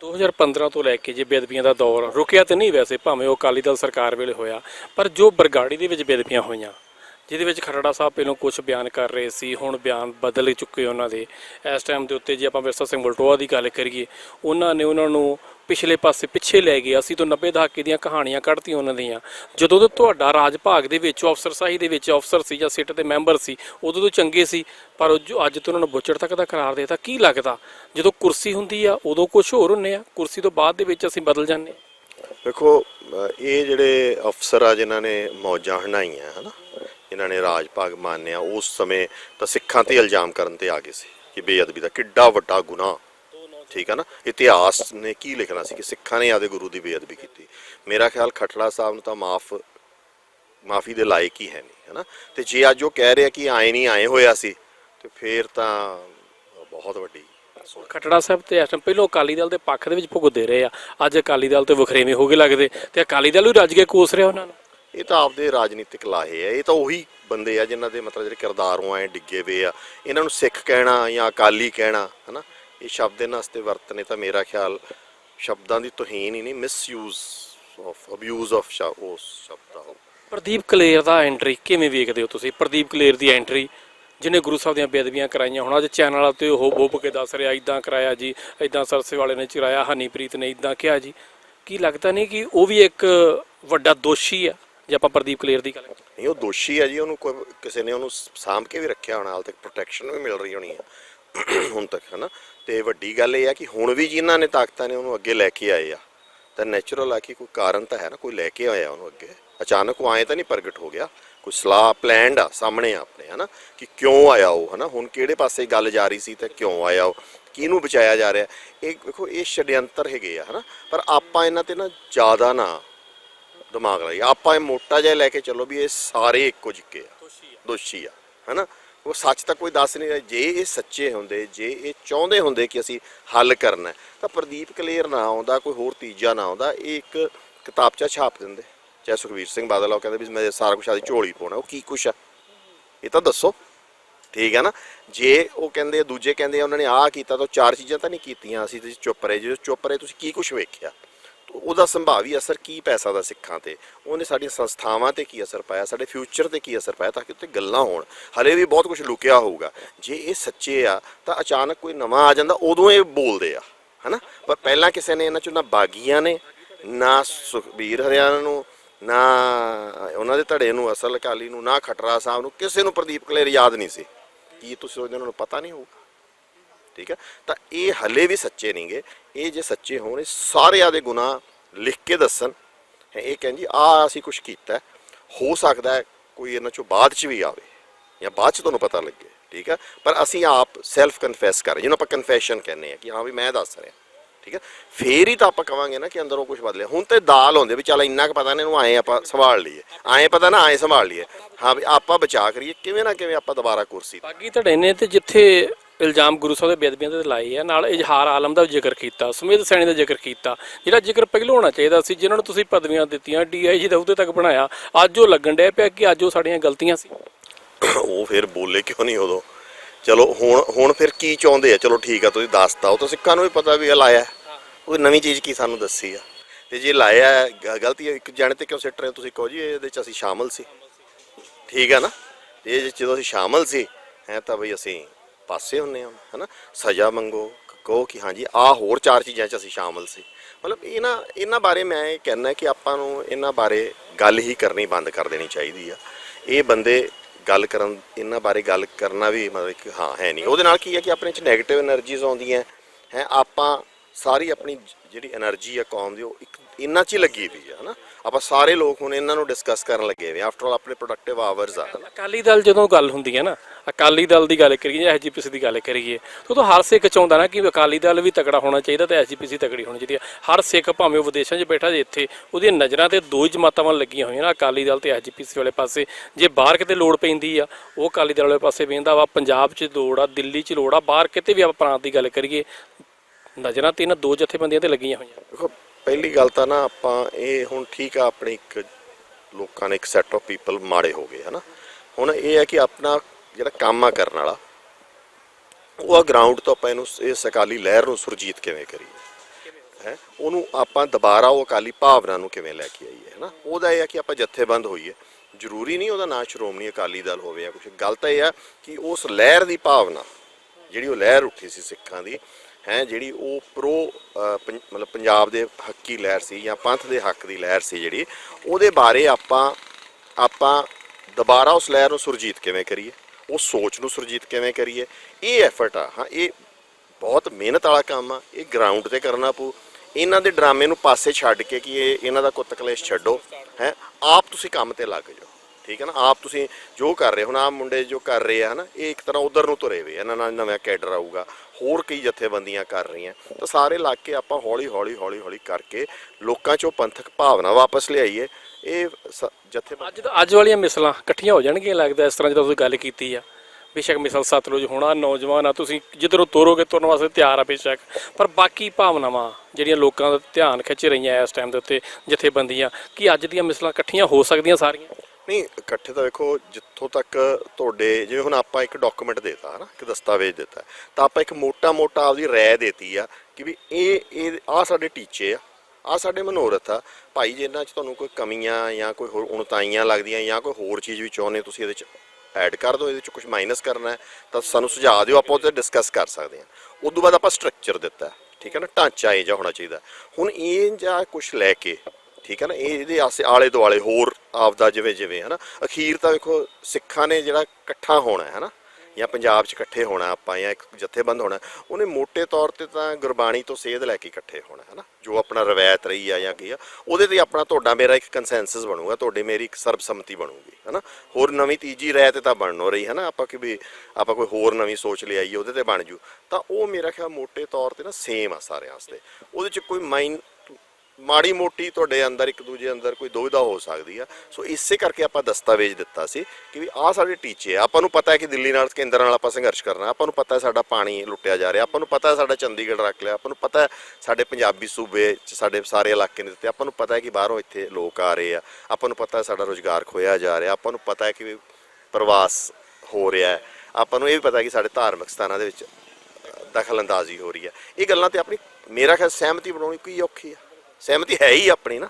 2015 ਤੋਂ ਲੈ ਕੇ ਜੇ ਬੇਦਬੀਆਂ ਦਾ ਦੌਰ, ਰੁਕਿਆ ਤੇ ਨਹੀਂ ਵੈਸੇ, ਭਾਵੇਂ ਉਹ ਅਕਾਲੀ ਦਲ ਸਰਕਾਰ ਵੇਲੇ ਹੋਇਆ, ਪਰ ਜੋ ਬਰਗਾੜੀ ਦੇ ਵਿੱਚ ਬੇਦਬੀਆਂ ਹੋਈਆਂ ਜਿਹਦੇ ਵਿੱਚ ਖਰੜਾ ਸਾਹਿਬ ਪਹਿਲਾਂ ਕੁਝ ਬਿਆਨ ਕਰ ਰਹੇ ਸੀ, ਹੁਣ ਬਿਆਨ ਬਦਲ ਚੁੱਕੇ ਉਹਨਾਂ ਦੇ। ਇਸ ਟਾਈਮ ਦੇ ਉੱਤੇ ਜੇ ਆਪਾਂ ਵਿਰਸਾ ਸਿੰਘ ਬਲਟੋਆ ਦੀ ਗੱਲ ਕਰੀਏ, ਉਹਨਾਂ ਨੇ ਉਹਨਾਂ ਨੂੰ ਪਿਛਲੇ ਪਾਸੇ ਪਿੱਛੇ ਲੈ ਗਏ। ਅਸੀਂ ਤੋਂ 90 ਦਹਾਕੇ ਦੀਆਂ ਕਹਾਣੀਆਂ ਕੱਢਤੀਆਂ ਉਹਨਾਂ ਦੀਆਂ। ਜਦੋਂ ਤੋਂ ਤੁਹਾਡਾ ਰਾਜ ਭਾਗ ਦੇ ਵਿੱਚ ਅਫਸਰਸ਼ਾਹੀ ਦੇ ਵਿੱਚ ਅਫਸਰ ਸੀ ਜਾਂ ਸਿੱਟ ਦੇ ਮੈਂਬਰ ਸੀ, ਉਦੋਂ ਤੋਂ ਚੰਗੇ ਸੀ। ਪਰ ਜੋ ਅੱਜ ਤੋਂ ਉਹਨਾਂ ਨੂੰ ਬੁੱਚੜ ਤੱਕ ਦਾ ਕਰਾਰ ਦੇਤਾ, ਕੀ ਲੱਗਦਾ? ਜਦੋਂ ਕੁਰਸੀ ਹੁੰਦੀ ਆ, ਉਦੋਂ ਕੁਝ ਹੋਰ ਹੁੰਨੇ ਆ। ਕੁਰਸੀ ਤੋਂ ਬਾਅਦ ਦੇ ਵਿੱਚ ਅਸੀਂ ਬਦਲ ਜਾਂਦੇ ਹਾਂ। ਵੇਖੋ ਇਹ ਜਿਹੜੇ ਅਫਸਰ ਆ, ਜਿਨ੍ਹਾਂ ਨੇ ਮੌਜਾਂ ਹੰਡਾਈਆਂ ਹਨਾ? ਜਿਨ੍ਹਾਂ ਨੇ ਰਾਜ ਭਾਗ ਮਾਨਿਆ ਉਸ ਸਮੇਂ ਤਾਂ ਸਿੱਖਾਂ ਤੇ ਇਲਜ਼ਾਮ ਕਰਨ ਤੇ ਆ ਗਏ ਸੀ ਕਿ ਬੇਅਦਬੀ ਦਾ ਕਿੱਡਾ ਵੱਡਾ ਗੁਨਾਹ। ਠੀਕ ਹੈ ਨਾ? ਇਤਿਹਾਸ ਨੇ ਕੀ ਲਿਖਣਾ ਸੀ ਕਿ ਸਿੱਖਾਂ ਨੇ ਆਦੇ ਗੁਰੂ ਦੀ ਬੇਅਦਬੀ ਕੀਤੀ। ਮੇਰਾ ਖਿਆਲ ਖਟੜਾ ਸਾਹਿਬ ਨੂੰ ਤਾਂ ਮਾਫ, ਮਾਫੀ ਦੇ ਲਾਇਕ ਹੀ ਹੈ ਨਹੀਂ ਹੈਨਾ ਤੇ ਜੇ ਅੱਜ ਉਹ ਕਹਿ ਰਿਹਾ ਕਿ ਆਏ ਨਹੀਂ, ਆਏ ਹੋਇਆ ਸੀ, ਤੇ ਫੇਰ ਤਾਂ ਬਹੁਤ ਵੱਡੀ ਖਟੜਾ ਸਾਹਿਬ ਤੇ ਇਸ ਟਾਈਮ ਪਹਿਲਾਂ ਅਕਾਲੀ ਦਲ ਦੇ ਪੱਖ ਦੇ ਵਿੱਚ ਭੁਗਤਦੇ ਰਹੇ ਆ। ਅੱਜ ਅਕਾਲੀ ਦਲ ਤੇ ਵਖਰੇਵੇਂ ਹੋ ਗਏ ਲੱਗਦੇ। ਤੇ ਅਕਾਲੀ ਦਲ ਵੀ ਰੱਜ ਕੇ ਕੋਸ ਰਿਹਾ ਉਹਨਾਂ ਨੂੰ ਇਹ ਤਾਂ ਆਪਦੇ ਰਾਜਨੀਤਿਕ ਲਾਹੇ ਆ, ਇਹ ਤਾਂ ਉਹੀ ਬੰਦੇ ਆ ਜਿਨ੍ਹਾਂ ਦੇ ਮਤਲਬ ਜਿਹੜੇ ਕਿਰਦਾਰੋਂ ਆਏ ਡਿੱਗੇ ਵੇ ਆ। ਇਹਨਾਂ ਨੂੰ ਸਿੱਖ ਕਹਿਣਾ ਜਾਂ ਅਕਾਲੀ ਕਹਿਣਾ, ਹਨਾ? ਇਹ ਸ਼ਬਦ ਇਹਨਾਂ ਵਾਸਤੇ ਵਰਤਨੇ ਤਾਂ ਮੇਰਾ ਖਿਆਲ ਸ਼ਬਦਾਂ ਦੀ ਤੋਹੀਨ ਹੀ ਨਹੀਂ ਮਿਸਯੂਜ਼ ਆਫ ਅਬਿਊਜ਼ ਆਫ ਉਸ ਸ਼ਬਦ ਦਾ ਪ੍ਰਦੀਪ ਕਲੇਰ ਦਾ ਐਂਟਰੀ ਕਿਵੇਂ ਵੇਖਦੇ ਹੋ ਤੁਸੀਂ? ਪ੍ਰਦੀਪ ਕਲੇਰ ਦੀ ਐਂਟਰੀ ਜਿਹਨੇ ਗੁਰੂ ਸਾਹਿਬ ਦੀਆਂ ਬੇਅਦਬੀਆਂ ਕਰਾਈਆਂ, ਹੁਣ ਅੱਜ ਚੈਨਲ ਤੇ ਉਹ ਬੋਪ ਕੇ ਦੱਸ ਰਿਹਾ ਇਦਾਂ ਕਰਾਇਆ ਜੀ ਇਦਾਂ ਸਰਸੇ ਵਾਲੇ ਨੇ ਚੁਰਾਇਆ, ਹਨੀਪ੍ਰੀਤ ਨੇ ਇਦਾਂ ਕਿਹਾ ਜੀ। ਕੀ ਲੱਗਦਾ ਨਹੀਂ ਕਿ ਉਹ ਵੀ ਇੱਕ ਵੱਡਾ ਦੋਸ਼ੀ ਆ? ਜੇ ਆਪਾਂ ਪ੍ਰਦੀਪ ਕਲੇਰ ਦੀ ਗੱਲ ਕਰੀਏ। ਨਹੀਂ, ਉਹ ਦੋਸ਼ੀ ਹੈ ਜੀ, ਉਹਨੂੰ ਕੋਈ ਕਿਸੇ ਨੇ ਉਹਨੂੰ ਸਾਂਭ ਕੇ ਵੀ ਰੱਖਿਆ ਹੋਣਾ ਹਾਲ ਤੱਕ ਪ੍ਰੋਟੈਕਸ਼ਨ ਵੀ ਮਿਲ ਰਹੀ ਹੋਣੀ ਹੈ ਹੁਣ ਤੱਕ, ਹਨਾ। ਤੇ ਵੱਡੀ ਗੱਲ ਇਹ ਆ ਕਿ ਹੁਣ ਵੀ ਜਿਨ੍ਹਾਂ ਨੇ ਤਾਕਤਾਂ ਨੇ ਉਹਨੂੰ ਅੱਗੇ ਲੈ ਕੇ ਆਏ ਆ, ਤਾਂ ਨੈਚੁਰਲ ਆ ਕਿ ਕੋਈ ਕਾਰਨ ਤਾਂ ਹੈ ਨਾ, ਕੋਈ ਲੈ ਕੇ ਆਇਆ ਉਹਨੂੰ ਅੱਗੇ। ਅਚਾਨਕ ਉਹ ਆਏ ਤਾਂ ਨਹੀਂ ਪ੍ਰਗਟ ਹੋ ਗਿਆ, ਕੋਈ ਸਲਾਹ ਪਲਾਨਡ ਆ ਸਾਹਮਣੇ ਆ ਆਪਣੇ, ਹਨਾ, ਕਿ ਕਿਉਂ ਆਇਆ ਉਹ, ਹਨਾ। ਹੁਣ ਕਿਹੜੇ ਪਾਸੇ ਗੱਲ ਜਾ ਰਹੀ ਸੀ ਤੇ ਕਿਉਂ ਆਇਆ ਉਹ, ਕਿਹਨੂੰ ਬਚਾਇਆ ਜਾ ਰਿਹਾ। ਇਹ ਵੇਖੋ, ਇਹ ਛੜਯੰਤਰ ਹੈਗੇ ਆ, ਹਨਾ। ਪਰ ਆਪਾਂ ਇਹਨਾਂ ਤੇ ਨਾ ਜ਼ਿਆਦਾ ਨਾ ਦਿਮਾਗ ਲਾਈ। ਆਪਾਂ ਇਹ ਮੋਟਾ ਜਿਹਾ ਲੈ ਕੇ ਚੱਲੋ ਵੀ ਇਹ ਸਾਰੇ ਇੱਕੋ ਜਿੱਕੇ ਆ। ਦੋਸ਼ੀ ਆ। ਹਨਾ? ਉਹ ਸੱਚ ਤਾਂ ਕੋਈ ਦੱਸ ਨਹੀਂ ਰਿਹਾ। ਜੇ ਇਹ ਸੱਚੇ ਹੁੰਦੇ ਜੇ ਇਹ ਚਾਹੁੰਦੇ ਹੁੰਦੇ ਕਿ ਅਸੀਂ ਹੱਲ ਕਰਨਾ ਤਾਂ ਪ੍ਰਦੀਪ ਕਲੇਰ ਨਾ ਆਉਂਦਾ ਕੋਈ ਹੋਰ ਤੀਜਾ ਨਾ ਆਉਂਦਾ। ਇਹ ਇੱਕ ਕਿਤਾਬਚਾ ਛਾਪ ਦਿੰਦੇ। ਚਾਹੇ ਸੁਖਵੀਰ ਸਿੰਘ ਬਾਦਲ ਉਹ ਕਹਿੰਦੇ ਵੀ ਮੈਂ ਸਾਰਾ ਕੁਝ ਆਦੀ ਝੋਲੀ ਪਾਉਣਾ ਉਹ ਕੀ ਕੁਛ ਆ? ਇਹ ਤਾਂ ਦੱਸੋ। ਠੀਕ ਹੈ ਨਾ? ਜੇ ਉਹ ਕਹਿੰਦੇ ਦੂਜੇ ਕਹਿੰਦੇ ਉਹਨਾਂ ਨੇ ਆਹ ਕੀਤਾ ਤਾਂ ਚਾਰ ਚੀਜ਼ਾਂ ਤਾਂ ਨਹੀਂ ਕੀਤੀਆਂ। ਅਸੀਂ ਤੁਸੀਂ ਚੁੱਪ ਰਹੇ। ਜੇ ਚੁੱਪ ਰਹੇ ਤੁਸੀਂ ਕੀ ਕੁਝ ਵੇਖਿਆ? ਤਾਂ ਉਹਦਾ ਸੰਭਾਵੀ ਅਸਰ ਕੀ ਪੈ ਸਕਦਾ ਸਿੱਖਾਂ ਤੇ? ਉਹਨੇ ਸਾਡੀਆਂ ਸੰਸਥਾਵਾਂ ਤੇ ਕੀ ਅਸਰ ਪਾਇਆ? ਸਾਡੇ ਫਿਊਚਰ ਤੇ ਕੀ ਅਸਰ ਪਾਇਆ ਤਾਂ ਕਿ ਉੱਤੇ ਗੱਲਾਂ ਹੋਣ। ਹਲੇ ਵੀ ਬਹੁਤ ਕੁਝ ਲੁਕਿਆ ਹੋਊਗਾ। ਜੇ ਇਹ ਸੱਚੇ ਆ, ਤਾਂ ਅਚਾਨਕ ਕੋਈ ਨਵਾਂ ਆ ਜਾਂਦਾ, ਉਦੋਂ ਇਹ ਬੋਲਦੇ ਆ, ਹਨਾ? ਪਰ ਪਹਿਲਾਂ ਕਿਸੇ ਨੇ ਇਹਨਾਂ ਚੋਂ ਨਾ ਬਾਗੀਆਂ ਨੇ, ਨਾ ਸੁਖਬੀਰ ਹਰਿਆਣਾ ਨੂੰ, ਨਾ ਉਹਨਾਂ ਦੇ ਧੜੇ ਨੂੰ, ਅਸਲ ਅਕਾਲੀ ਨੂੰ, ਨਾ ਖਟਰਾ ਸਾਹਿਬ ਨੂੰ, ਕਿਸੇ ਨੂੰ ਪ੍ਰਦੀਪ ਕਲੇਰ ਯਾਦ ਨਹੀਂ ਸੀ। ਕੀ ਤੁਸੀਂ ਸੋਚਦੇ ਉਹਨਾਂ ਨੂੰ ਪਤਾ ਨਹੀਂ ਹੋਊਗਾ? ਠੀਕ ਹੈ? ਤਾਂ ਇਹ ਹਲੇ ਵੀ ਸੱਚੇ ਨਹੀਂਗੇ ਇਹ ਜੇ ਸੱਚੇ ਹੋਣ, ਇਹ ਸਾਰਿਆਂ ਦੇ ਗੁਨਾਹ ਲਿਖ ਕੇ ਦੱਸਣ। ਹੈ, ਇਹ ਕਹਿੰਦੀ, ਆ ਅਸੀਂ ਕੁਝ ਕੀਤਾ ਹੋ। ਸਕਦਾ ਹੈ ਕੋਈ ਇਹਨਾਂ ਚੋਂ ਬਾਅਦ ਚ ਵੀ ਆਵੇ ਜਾਂ ਬਾਅਦ ਚ ਤੁਹਾਨੂੰ ਪਤਾ ਲੱਗੇ, ਠੀਕ ਹੈ? ਪਰ ਅਸੀਂ ਆਪ ਸੈਲਫ ਕਨਫੈਸ ਕਰ ਰਹੇ ਜਿਹਨੂੰ ਆਪਾਂ ਕਨਫੈਸ਼ਨ ਕਹਿੰਦੇ ਆ ਕਿ ਹਾਂ ਵੀ ਮੈਂ ਦੱਸ ਰਿਹਾ, ਠੀਕ ਹੈ? ਫੇਰ ਹੀ ਤਾਂ ਆਪਾਂ ਕਵਾਂਗੇ ਨਾ ਕਿ ਅੰਦਰੋਂ ਕੁਝ ਬਦਲਿਆ। ਹੁਣ ਤੇ ਦਾਲ ਹੁੰਦੇ ਵੀ ਚੱਲ ਇੰਨਾ ਕੁ ਪਤਾ ਨੇ ਇਹਨੂੰ ਆਏ ਆਪਾਂ ਸੰਭਾਲ ਲਈਏ। ਆਏ ਪਤਾ ਨਾ ਆਏ ਸੰਭਾਲ ਲਈਏ। ਹਾਂ ਵੀ ਆਪਾਂ ਬਚਾ ਕਰੀਏ, ਕਿਵੇਂ ਨਾ ਕਿਵੇਂ ਆਪਾਂ ਦੁਬਾਰਾ ਕੁਰਸੀ ਤੇ ਬਾਗੀ ਧੜੇ ਨੇ ਤੇ ਜਿੱਥੇ ਇਲਜ਼ਾਮ ਗੁਰੂ ਸਾਹਿਬ ਦੇ ਬੇਅਦਬੀਆਂ ਤੇ ਲਾਏ ਆ। ਨਾਲ ਇਜ਼ਹਾਰ ਆਲਮ ਦਾ ਜ਼ਿਕਰ ਕੀਤਾ ਸੁਮੇਧ ਸੈਣੀ ਦਾ ਜ਼ਿਕਰ ਕੀਤਾ। ਜਿਹੜਾ ਜ਼ਿਕਰ ਪਹਿਲਾਂ ਹੋਣਾ ਚਾਹੀਦਾ ਸੀ ਜਿਨ੍ਹਾਂ ਨੂੰ ਤੁਸੀਂ ਪਦਵੀਆਂ ਦਿੱਤੀਆਂ ਡੀਆਈਜੀ ਦਾ ਉਹਦੇ ਤੱਕ ਬਣਾਇਆ ਅੱਜ ਉਹ ਲੱਗਣ ਡਿਆ ਪਿਆ ਕਿ ਅੱਜ ਉਹ ਸਾਡੀਆਂ ਗਲਤੀਆਂ ਸੀ। ਉਹ ਫਿਰ ਬੋਲੇ ਕਿਉਂ ਨਹੀਂ ਉਦੋਂ? ਚਲੋ ਹੁਣ ਹੁਣ ਫਿਰ ਕੀ ਚਾਹੁੰਦੇ ਆ? ਚਲੋ ਠੀਕ ਆ ਤੁਸੀਂ ਦੱਸਤਾ। ਉਹ ਤਾਂ ਸਿੱਖਾਂ ਨੂੰ ਵੀ ਪਤਾ ਵੀ ਇਹ ਲਾਇਆ। ਉਹ ਨਵੀਂ ਚੀਜ਼ ਕੀ ਸਾਨੂੰ ਦੱਸੀ ਆ? ਤੇ ਜੇ ਲਾਇਆ ਹੈ, ਗ- ਗਲਤੀ ਹੈ, ਇੱਕ ਜਾਣੇ ਤੇ ਕਿਉਂ ਸਿੱਟ ਰਹੇ ਹੋ ਤੁਸੀਂ? ਕਹੋ ਜੀ ਇਹਦੇ ਚ ਅਸੀਂ ਸ਼ਾਮਲ ਸੀ। ਠੀਕ ਆ ਨਾ? ਤੇ ਇਹ 'ਚ ਜਦੋਂ ਅਸੀਂ ਸ਼ਾਮਲ ਸੀ ਹੈ ਤਾਂ ਬਈ ਅਸੀਂ ਪਾਸੇ ਹੁੰਨੇ ਆ, ਹਨਾ? ਸਜ਼ਾ ਮੰਗੋ, ਕਹੋ ਕਿ ਹਾਂਜੀ ਆ ਹੋਰ ਚਾਰ ਚੀਜ਼ਾਂ 'ਚ ਅਸੀਂ ਸ਼ਾਮਲ ਸੀ। ਮਤਲਬ ਇਹਨਾਂ ਇਹਨਾਂ ਬਾਰੇ ਮੈਂ ਇਹ ਕਹਿਣਾ ਕਿ ਆਪਾਂ ਨੂੰ ਇਹਨਾਂ ਬਾਰੇ ਗੱਲ ਹੀ ਕਰਨੀ ਬੰਦ ਕਰ ਦੇਣੀ ਚਾਹੀਦੀ ਆ। ਇਹ ਬੰਦੇ ਗੱਲ ਕਰਨ, ਇਹਨਾਂ ਬਾਰੇ ਗੱਲ ਕਰਨਾ ਵੀ ਮਤਲਬ ਕਿ ਹਾਂ ਹੈ ਨਹੀਂ। ਉਹਦੇ ਨਾਲ ਕੀ ਹੈ ਕਿ ਆਪਣੇ 'ਚ 네ਗੇਟਿਵ એનર્ਜੀਜ਼ ਆਉਂਦੀਆਂ, ਹੈ? ਆਪਾਂ ਸਾਰੀ ਆਪਣੀ ਜਿਹੜੀ એનર્ਜੀ ਆ ਕੌਮ ਦੀ, ਉਹ ਇੱਕ ਇੰਨਾ ਚ ਲੱਗੀ ਵੀ ਆ, ਹਨਾ? ਆਪਾਂ ਸਾਰੇ ਲੋਕ ਹੁਣ ਇਹਨਾਂ ਨੂੰ ਡਿਸਕਸ ਕਰਨ ਲੱਗੇ ਹੋਏ ਆਫਟਰ ਆਲ ਆਪਣੇ ਪ੍ਰੋਡਕਟਿਵ ਆਵਰਸ ਆ ਅਕਾਲੀ ਦਲ ਜਦੋਂ ਗੱਲ ਹੁੰਦੀ ਹੈ ਨਾ, ਅਕਾਲੀ ਦਲ ਦੀ ਗੱਲ ਕਰੀਏ ਜਾਂ ਐਸਜੀਪੀਸੀ ਦੀ ਗੱਲ ਕਰੀਏ, ਤਾਂ ਉਦੋਂ ਹਰ ਸਿੱਖ ਚਾਹੁੰਦਾ ਨਾ ਕਿ ਅਕਾਲੀ ਦਲ ਵੀ ਤਕੜਾ ਹੋਣਾ ਚਾਹੀਦਾ ਤੇ ਐਸਜੀਪੀਸੀ ਤਕੜੀ ਹੋਣੀ ਚਾਹੀਦੀ ਹੈ ਹਰ ਸਿੱਖ ਭਾਵੇਂ ਉਹ ਵਿਦੇਸ਼ਾਂ 'ਚ ਬੈਠਾ ਜੇ, ਇੱਥੇ ਉਹਦੀਆਂ ਨਜ਼ਰਾਂ ਤੇ ਦੋ ਜਮਾਤਾਂ ਵੱਲ ਲੱਗੀਆਂ ਹੋਈਆਂ ਨਾ, ਅਕਾਲੀ ਦਲ ਤੇ ਐਸਜੀਪੀਸੀ ਵਾਲੇ ਪਾਸੇ। ਜੇ ਬਾਹਰ ਕਿਤੇ ਲੋੜ ਪੈਂਦੀ ਆ, ਉਹ ਅਕਾਲੀ ਦਲ ਵਾਲੇ ਪਾਸੇ ਵੇਂਦਾ ਵਾ, ਪੰਜਾਬ 'ਚ ਲੋੜ ਆ, ਦਿੱਲੀ 'ਚ ਲੋੜ ਆ, ਬਾਹਰ ਕਿਤੇ ਵੀ ਆਪਾਂ ਪ੍ਰਾਂਤ ਦੀ ਗੱਲ ਕਰੀਏ ਨਜ਼ਰਾਂ ਤੇ ਦੋ ਜਥੇਬੰਦੀਆਂ ਤੇ ਲੱਗੀਆਂ ਹੋਈਆਂ। ਦੇਖੋ, ਪਹਿਲੀ ਗੱਲ ਤਾਂ ਨਾ ਆਪਾਂ ਇਹ ਹੁਣ ਠੀਕ ਆ, ਆਪਣੇ ਇੱਕ ਲੋਕਾਂ ਨੇ ਇੱਕ ਸੈੱਟ ਆਫ ਪੀਪਲ ਮਾੜੇ ਹੋ ਗਏ, ਹਨਾ। ਹੁਣ ਇਹ ਹੈ ਕਿ ਆਪਣਾ ਜਿਹੜਾ ਕੰਮ ਆ ਕਰਨ ਵਾਲਾ, ਉਹ ਆ ਗਰਾਊਂਡ ਤੋਂ ਆਪਾਂ ਇਹਨੂੰ ਇਸ ਅਕਾਲੀ ਲਹਿਰ ਨੂੰ ਸੁਰਜੀਤ ਕਿਵੇਂ ਕਰੀਏ? ਹੈ? ਉਹਨੂੰ ਆਪਾਂ ਦੁਬਾਰਾ ਉਹ ਅਕਾਲੀ ਭਾਵਨਾ ਨੂੰ ਕਿਵੇਂ ਲੈ ਕੇ ਆਈਏ, ਹਨਾ? ਉਹਦਾ ਇਹ ਹੈ ਕਿ ਆਪਾਂ ਜਥੇਬੰਦ ਹੋਈਏ। ਜ਼ਰੂਰੀ ਨਹੀਂ ਉਹਦਾ ਨਾਂ ਸ਼੍ਰੋਮਣੀ ਅਕਾਲੀ ਦਲ ਹੋਵੇ ਜਾਂ ਕੁਝ ਗੱਲ ਤਾਂ ਇਹ ਆ ਕਿ ਉਸ ਲਹਿਰ ਦੀ ਭਾਵਨਾ, ਜਿਹੜੀ ਉਹ ਲਹਿਰ ਉੱਠੀ ਸੀ ਸਿੱਖਾਂ ਦੀ ਹੈ ਜਿਹੜੀ ਉਹ ਪ੍ਰੋ ਪੰ- ਮਤਲਬ ਪੰਜਾਬ ਦੇ ਹੱਕੀ ਲਹਿਰ ਸੀ ਜਾਂ ਪੰਥ ਦੇ ਹੱਕ ਦੀ ਲਹਿਰ ਸੀ ਜਿਹੜੀ, ਉਹਦੇ ਬਾਰੇ ਆਪਾਂ ਆਪਾਂ ਦੁਬਾਰਾ ਉਸ ਲਹਿਰ ਨੂੰ ਸੁਰਜੀਤ ਕਿਵੇਂ ਕਰੀਏ? ਉਹ ਸੋਚ ਨੂੰ ਸੁਰਜੀਤ ਕਿਵੇਂ ਕਰੀਏ? ਇਹ ਐਫਰਟ ਆ, ਹਾਂ, ਇਹ ਬਹੁਤ ਮਿਹਨਤ ਵਾਲਾ ਕੰਮ ਆ, ਇਹ ਗਰਾਊਂਡ ਤੇ ਕਰਨਾ ਪਊ। ਇਹਨਾਂ ਦੇ ਡਰਾਮੇ ਨੂੰ ਪਾਸੇ ਛੱਡ ਕੇ ਕਿ ਇਹ, ਇਹਨਾਂ ਦਾ ਕੁੱਤ ਕਲੇਸ਼ ਛੱਡੋ, ਹੈ, ਆਪ ਤੁਸੀਂ ਕੰਮ ਤੇ ਲੱਗ ਜਾਓ। ਠੀਕ ਹੈ ਨਾ? ਆਪ ਤੁਸੀਂ ਜੋ ਕਰ ਰਹੇ ਹੋ, ਹੁਣ ਆਹ ਮੁੰਡੇ ਜੋ ਕਰ ਰਹੇ ਆ ਹਨਾ ਇਹ ਇੱਕ ਤਰ੍ਹਾਂ ਉਧਰ ਨੂੰ ਤੁਰੇ ਵੇ ਇਹਨਾਂ ਨਾਲ ਨਵਾਂ ਕੈਡਰ ਆਊਗਾ ਹੋਰ ਕਈ ਜਥੇਬੰਦੀਆਂ ਕਰ ਰਹੀਆਂ। ਤਾਂ ਸਾਰੇ ਲੱਗ ਆਪਾਂ ਹੌਲੀ ਹੌਲੀ ਹੌਲੀ ਹੌਲੀ ਕਰਕੇ ਲੋਕਾਂ 'ਚੋਂ ਪੰਥਕ ਭਾਵਨਾ ਵਾਪਸ ਲਿਆਈਏ। ਇਹ ਸ- ਅੱਜ ਅੱਜ ਵਾਲੀਆਂ ਮਿਸਲਾਂ ਇਕੱਠੀਆਂ ਹੋ ਜਾਣਗੀਆਂ ਲੱਗਦਾ ਇਸ ਤਰ੍ਹਾਂ ਜਦੋਂ ਤੁਸੀਂ ਗੱਲ ਕੀਤੀ ਆ। ਬੇਸ਼ੱਕ ਮਿਸਲ ਸਤਲੁਜ ਹੋਣਾ ਨੌਜਵਾਨ ਆ ਤੁਸੀਂ ਜਿੱਧਰੋਂ ਤੋਰੋਗੇ ਤੁਰਨ ਵਾਸਤੇ ਤਿਆਰ ਆ ਬੇਸ਼ੱਕ। ਪਰ ਬਾਕੀ ਭਾਵਨਾਵਾਂ ਜਿਹੜੀਆਂ ਲੋਕਾਂ ਦਾ ਧਿਆਨ ਖਿੱਚ ਰਹੀਆਂ ਇਸ ਟਾਈਮ ਦੇ ਉੱਤੇ ਜਥੇਬੰਦੀਆਂ ਕਿ ਅੱਜ ਦੀਆਂ ਮਿਸਲਾਂ ਇਕੱਠੀਆਂ ਹੋ ਸਕਦੀਆਂ ਸਾਰੀਆਂ? ਨਹੀਂ, ਇਕੱਠੇ ਤਾਂ ਵੇਖੋ, ਜਿੱਥੋਂ ਤੱਕ ਤੁਹਾਡੇ, ਜਿਵੇਂ ਹੁਣ ਆਪਾਂ ਇੱਕ ਡਾਕੂਮੈਂਟ ਦੇਤਾ, ਹਨਾ, ਇੱਕ ਦਸਤਾਵੇਜ਼ ਦਿੱਤਾ, ਤਾਂ ਆਪਾਂ ਇੱਕ ਮੋਟਾ-ਮੋਟਾ ਆਪਦੀ ਰਾਏ ਦੇਤੀ ਆ ਕਿ ਵੀ ਇਹ ਇਹ ਆ ਸਾਡੇ ਟੀਚੇ ਆ ਆ ਸਾਡੇ ਮਨੋਰਥ ਆ। ਭਾਈ, ਜੇ ਇਹਨਾਂ 'ਚ ਤੁਹਾਨੂੰ ਕੋਈ ਕਮੀਆਂ ਜਾਂ ਕੋਈ ਹੋਰ ਉਣਤਾਈਆਂ ਲੱਗਦੀਆਂ ਜਾਂ ਕੋਈ ਹੋਰ ਚੀਜ਼ ਵੀ ਚਾਹੁੰਦੇ ਤੁਸੀਂ ਇਹਦੇ 'ਚ ਐਡ ਕਰ ਦਿਓ, ਇਹਦੇ 'ਚ ਕੁਝ ਮਾਈਨਸ ਕਰਨਾ ਹੈ, ਤਾਂ ਸਾਨੂੰ ਸੁਝਾਅ ਦਿਓ, ਆਪਾਂ ਉਹਤੇ ਡਿਸਕਸ ਕਰ ਸਕਦੇ ਹਾਂ। ਉਸ ਤੋਂ ਬਾਅਦ ਆਪਾਂ ਸਟਰਕਚਰ ਦਿੱਤਾ, ਠੀਕ ਹੈ ਨਾ, ਢਾਂਚਾ ਇਹ ਜਿਹਾ ਹੋਣਾ ਚਾਹੀਦਾ। ਹੁਣ ਇਹ ਜਾਂ ਕੁਝ ਲੈ ਕੇ ਠੀਕ ਹੈ ਨਾ, ਇਹ ਇਹਦੇ ਆਸੇ ਆਲੇ ਦੁਆਲੇ ਹੋਰ ਆਪਦਾ ਜਿਵੇਂ ਜਿਵੇਂ ਹੈ ਨਾ ਅਖੀਰ ਤਾਂ ਵੇਖੋ, ਸਿੱਖਾਂ ਨੇ ਜਿਹੜਾ ਇਕੱਠਾ ਹੋਣਾ ਹੈ ਨਾ ਜਾਂ ਪੰਜਾਬ 'ਚ ਇਕੱਠੇ ਹੋਣਾ ਆਪਾਂ, ਜਾਂ ਇੱਕ ਜਥੇਬੰਦ ਹੋਣਾ ਉਹਨੇ ਮੋٹے ਤੌਰ ਤੇ ਤਾਂ ਗੁਰਬਾਣੀ ਤੋਂ ਸੇਧ ਲੈ ਕੇ ਇਕੱਠੇ ਹੋਣਾ ਹੈ ਨਾ ਜੋ ਆਪਣਾ ਰਵਾਇਤ ਰਹੀ ਆ ਜਾਂ ਕੀ ਆ, ਉਹਦੇ ਤੇ ਆਪਣਾ ਤੁਹਾਡਾ ਮੇਰਾ ਇੱਕ ਕੰਸੈਂਸਸ ਬਣੂਗਾ, ਤੁਹਾਡੇ ਮੇਰੀ ਇੱਕ ਸਰਬਸੰਮਤੀ ਬਣੂਗੀ ਹੈ ਨਾ ਹੋਰ ਨਵੀਂ ਤੀਜੀ ਰਾਇ ਤੇ ਤਾਂ ਬਣਨੋ ਰਹੀ ਹੈ ਨਾ ਆਪਾਂ ਕਿ ਵੀ, ਆਪਾਂ ਕੋਈ ਹੋਰ ਨਵੀਂ ਸੋਚ ਲਈ ਆਈਏ, ਉਹਦੇ ਤੇ ਬਣ ਜੂ। ਤਾਂ ਉਹ ਮੇਰਾ ਖਿਆਲ ਮੋٹے ਤੌਰ ਤੇ ਨਾ ਸੇਮ ਆ ਸਾਰਿਆਂ ਵਾਸਤੇ। ਉਹਦੇ 'ਚ ਕੋਈ ਮਾਈਨ ਮਾੜੀ ਮੋਟੀ ਤੁਹਾਡੇ ਅੰਦਰ ਇੱਕ ਦੂਜੇ ਅੰਦਰ ਕੋਈ ਦੁਵਿਧਾ ਹੋ ਸਕਦੀ ਆ। ਸੋ ਇਸੇ ਕਰਕੇ ਆਪਾਂ ਦਸਤਾਵੇਜ਼ ਦਿੱਤਾ ਸੀ ਕਿ ਵੀ ਆਹ ਸਾਡੇ ਟੀਚੇ ਆ। ਆਪਾਂ ਨੂੰ ਪਤਾ ਹੈ ਕਿ ਦਿੱਲੀ ਨਾਲ, ਕੇਂਦਰ ਨਾਲ ਆਪਾਂ ਸੰਘਰਸ਼ ਕਰਨਾ ਆਪਾਂ ਨੂੰ ਪਤਾ ਹੈ ਸਾਡਾ ਪਾਣੀ ਲੁੱਟਿਆ ਜਾ ਰਿਹਾ। ਆਪਾਂ ਨੂੰ ਪਤਾ ਹੈ ਸਾਡਾ ਚੰਡੀਗੜ੍ਹ ਰੱਖ ਲਿਆ। ਆਪਾਂ ਨੂੰ ਪਤਾ ਹੈ ਸਾਡੇ ਪੰਜਾਬੀ ਸੂਬੇ ਚ ਸਾਡੇ ਸਾਰੇ ਇਲਾਕੇ ਨੇ ਦਿੱਤੇ। ਆਪਾਂ ਨੂੰ ਪਤਾ ਹੈ ਕਿ ਬਾਹਰੋਂ ਇੱਥੇ ਲੋਕ ਆ ਰਹੇ ਆ। ਆਪਾਂ ਨੂੰ ਪਤਾ ਹੈ ਸਾਡਾ ਰੋਜ਼ਗਾਰ ਖੋਇਆ ਜਾ ਰਿਹਾ। ਆਪਾਂ ਨੂੰ ਪਤਾ ਹੈ ਕਿ ਵੀ ਪ੍ਰਵਾਸ ਹੋ ਰਿਹਾ ਹੈ। ਆਪਾਂ ਨੂੰ ਇਹ ਵੀ ਪਤਾ ਕਿ ਸਾਡੇ ਧਾਰਮਿਕ ਸਥਾਨਾਂ ਦੇ ਵਿੱਚ ਦਖਲ ਅੰਦਾਜ਼ੀ ਹੋ ਰਹੀ ਹੈ। ਇਹ ਗੱਲਾਂ ਤੇ ਆਪਣੀ ਮੇਰਾ ਖਿਆਲ ਸਹਿਮਤੀ ਬਣਾਉਣੀ ਕੋਈ ਔਖੀ ਆ। ਸਹਿਮਤੀ ਹੈ ਹੀ ਆਪਣੀ ਨਾ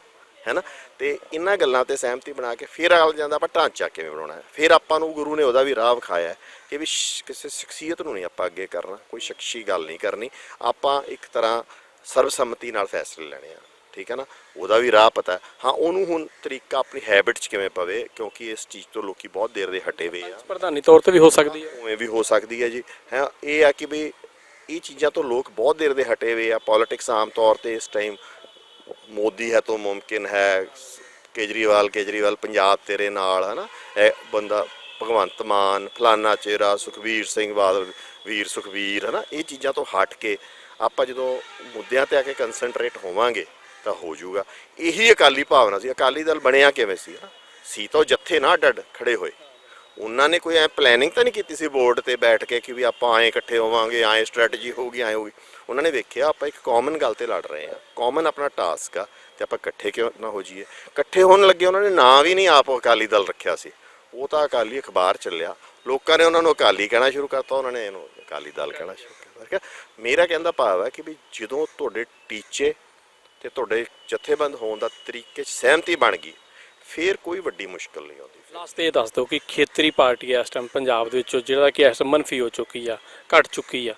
ਹੈਨਾ ਤੇ ਇਹਨਾਂ ਗੱਲਾਂ ਤੇ ਸਹਿਮਤੀ ਬਣਾ ਕੇ ਫਿਰ ਆਲ ਜਾਂਦਾ ਆਪਾਂ ਢਾਂਚਾ ਕਿਵੇਂ ਬਣਾਉਣਾ ਹੈ? ਫਿਰ ਆਪਾਂ ਨੂੰ ਗੁਰੂ ਨੇ ਉਹਦਾ ਵੀ ਰਾਹ ਵਿਖਾਇਆ ਹੈ ਕਿ ਵੀ ਕਿਸੇ ਸ਼ਖਸੀਅਤ ਨੂੰ ਨਹੀਂ ਆਪਾਂ ਅੱਗੇ ਕਰਨਾ ਕੋਈ ਸ਼ਖਸੀ ਗੱਲ ਨਹੀਂ ਕਰਨੀ। ਆਪਾਂ ਇੱਕ ਤਰ੍ਹਾਂ ਸਰਬਸੰਮਤੀ ਨਾਲ ਫੈਸਲੇ ਲੈਣੇ ਆ ਠੀਕ ਹੈ ਨਾ? ਉਹਦਾ ਵੀ ਰਾਹ ਪਤਾ ਹੈ। ਹਾਂ ਉਹਨੂੰ ਹੁਣ ਤਰੀਕਾ ਆਪਣੀ ਹੈਬਿਟ 'ਚ ਕਿਵੇਂ ਪਵੇ ਕਿਉਂਕਿ ਇਸ ਚੀਜ਼ ਤੋਂ ਲੋਕੀ ਬਹੁਤ ਦੇਰ ਦੇ ਹਟੇ ਹੋਏ ਆ। ਪ੍ਰਧਾਨੀ ਤੌਰ ਤੇ ਵੀ ਹੋ ਸਕਦੀ ਹੈ। ਉਵੇਂ ਵੀ ਹੋ ਸਕਦੀ ਹੈ ਜੀ। ਹੈ ਇਹ ਆ ਕਿ ਵੀ ਇਹ ਚੀਜ਼ਾਂ ਤੋਂ ਲੋਕ ਬਹੁਤ ਦੇਰ ਦੇ ਹਟੇ ਹੋਏ ਆ। ਪੋਲਿਟਿਕਸ ਆਮ ਤੌਰ ਤੇ ਇਸ ਟਾਈਮ ਮੋਦੀ ਹੈ ਤੋਂ ਮੁਮਕਿਨ ਹੈ, ਕੇਜਰੀਵਾਲ ਕੇਜਰੀਵਾਲ ਪੰਜਾਬ ਤੇਰੇ ਨਾਲ ਹੈ ਨਾ ਇਹ ਬੰਦਾ ਭਗਵੰਤ ਮਾਨ, ਫਲਾਨਾ ਚਿਹਰਾ ਸੁਖਵੀਰ ਸਿੰਘ ਬਾਦਲ, ਵੀਰ ਸੁਖਵੀਰ ਹੈ ਨਾ ਇਹ ਚੀਜ਼ਾਂ ਤੋਂ ਹਟ ਕੇ ਆਪਾਂ ਜਦੋਂ ਮੁੱਦਿਆਂ ਤੇ ਆ ਕੇ ਕਨਸੈਂਟਰੇਟ ਹੋਵਾਂਗੇ, ਤਾਂ ਹੋ ਜਾਊਗਾ। ਇਹੀ ਅਕਾਲੀ ਭਾਵਨਾ ਸੀ। ਅਕਾਲੀ ਦਲ ਬਣਿਆ ਕਿਵੇਂ ਸੀ ਹੈ ਨਾ ਸੀ ਤਾਂ ਉਹ ਜੱਥੇ ਨਾ ਡੱਡ ਖੜੇ ਹੋਏ। ਉਹਨਾਂ ਨੇ ਕੋਈ ਐ ਪਲੈਨਿੰਗ ਤਾਂ ਨਹੀਂ ਕੀਤੀ ਸੀ ਬੋਰਡ ਤੇ ਬੈਠ ਕੇ ਕਿ ਵੀ ਆਪਾਂ ਐਂ ਇਕੱਠੇ ਹੋਵਾਂਗੇ, ਐਂ ਸਟ੍ਰੈਟਜੀ ਹੋਊਗੀ, ਐਂ ਹੋਊਗੀ। ਉਹਨਾਂ ਨੇ ਵੇਖਿਆ, ਆਪਾਂ ਇੱਕ ਕਾਮਨ ਗੱਲ ਤੇ ਲੜ ਰਹੇ ਹਾਂ। ਕਾਮਨ ਆਪਣਾ ਟਾਸਕ ਆ ਤੇ ਆਪਾਂ ਇਕੱਠੇ ਕਿਉਂ ਨਾ ਹੋ ਜਾਈਏ। ਇਕੱਠੇ ਹੋਣ ਲੱਗੇ ਉਹਨਾਂ ਨੇ ਨਾਂ ਵੀ ਨਹੀਂ ਆਪ ਅਕਾਲੀ ਦਲ ਰੱਖਿਆ ਸੀ। ਉਹ ਤਾਂ ਅਕਾਲੀ ਅਖਬਾਰ ਚੱਲਿਆ। ਲੋਕਾਂ ਨੇ ਉਹਨਾਂ ਨੂੰ ਅਕਾਲੀ ਕਹਿਣਾ ਸ਼ੁਰੂ ਕਰਤਾ, ਉਹਨਾਂ ਨੇ ਇਹਨੂੰ ਅਕਾਲੀ ਦਲ ਕਹਿਣਾ ਸ਼ੁਰੂ ਕਰਤਾ। ਮੇਰਾ ਕਹਿੰਦਾ ਭਾਵ ਹੈ ਕਿ ਵੀ ਜਦੋਂ ਤੁਹਾਡੇ ਟੀਚੇ ਤੇ ਤੁਹਾਡੇ ਜਥੇਬੰਦ ਹੋਣ ਦਾ ਤਰੀਕੇ 'ਚ ਸਹਿਮਤੀ ਬਣ ਗਈ, ਫੇਰ ਕੋਈ ਵੱਡੀ ਮੁਸ਼ਕਲ ਨਹੀਂ ਆਉਂਦੀ। ਲਾਸਟ ਤੇ ਇਹ ਦੱਸ ਦਿਓ ਕਿ ਖੇਤਰੀ ਪਾਰਟੀ ਹੈ ਇਸ ਟਾਈਮ ਪੰਜਾਬ ਦੇ ਵਿੱਚੋਂ ਜਿਹੜਾ ਕਿ ਇਸ time ਮੰਨਫੀ ਹੋ ਚੁੱਕੀ ਆ, ਘਟ ਚੁੱਕੀ ਆ।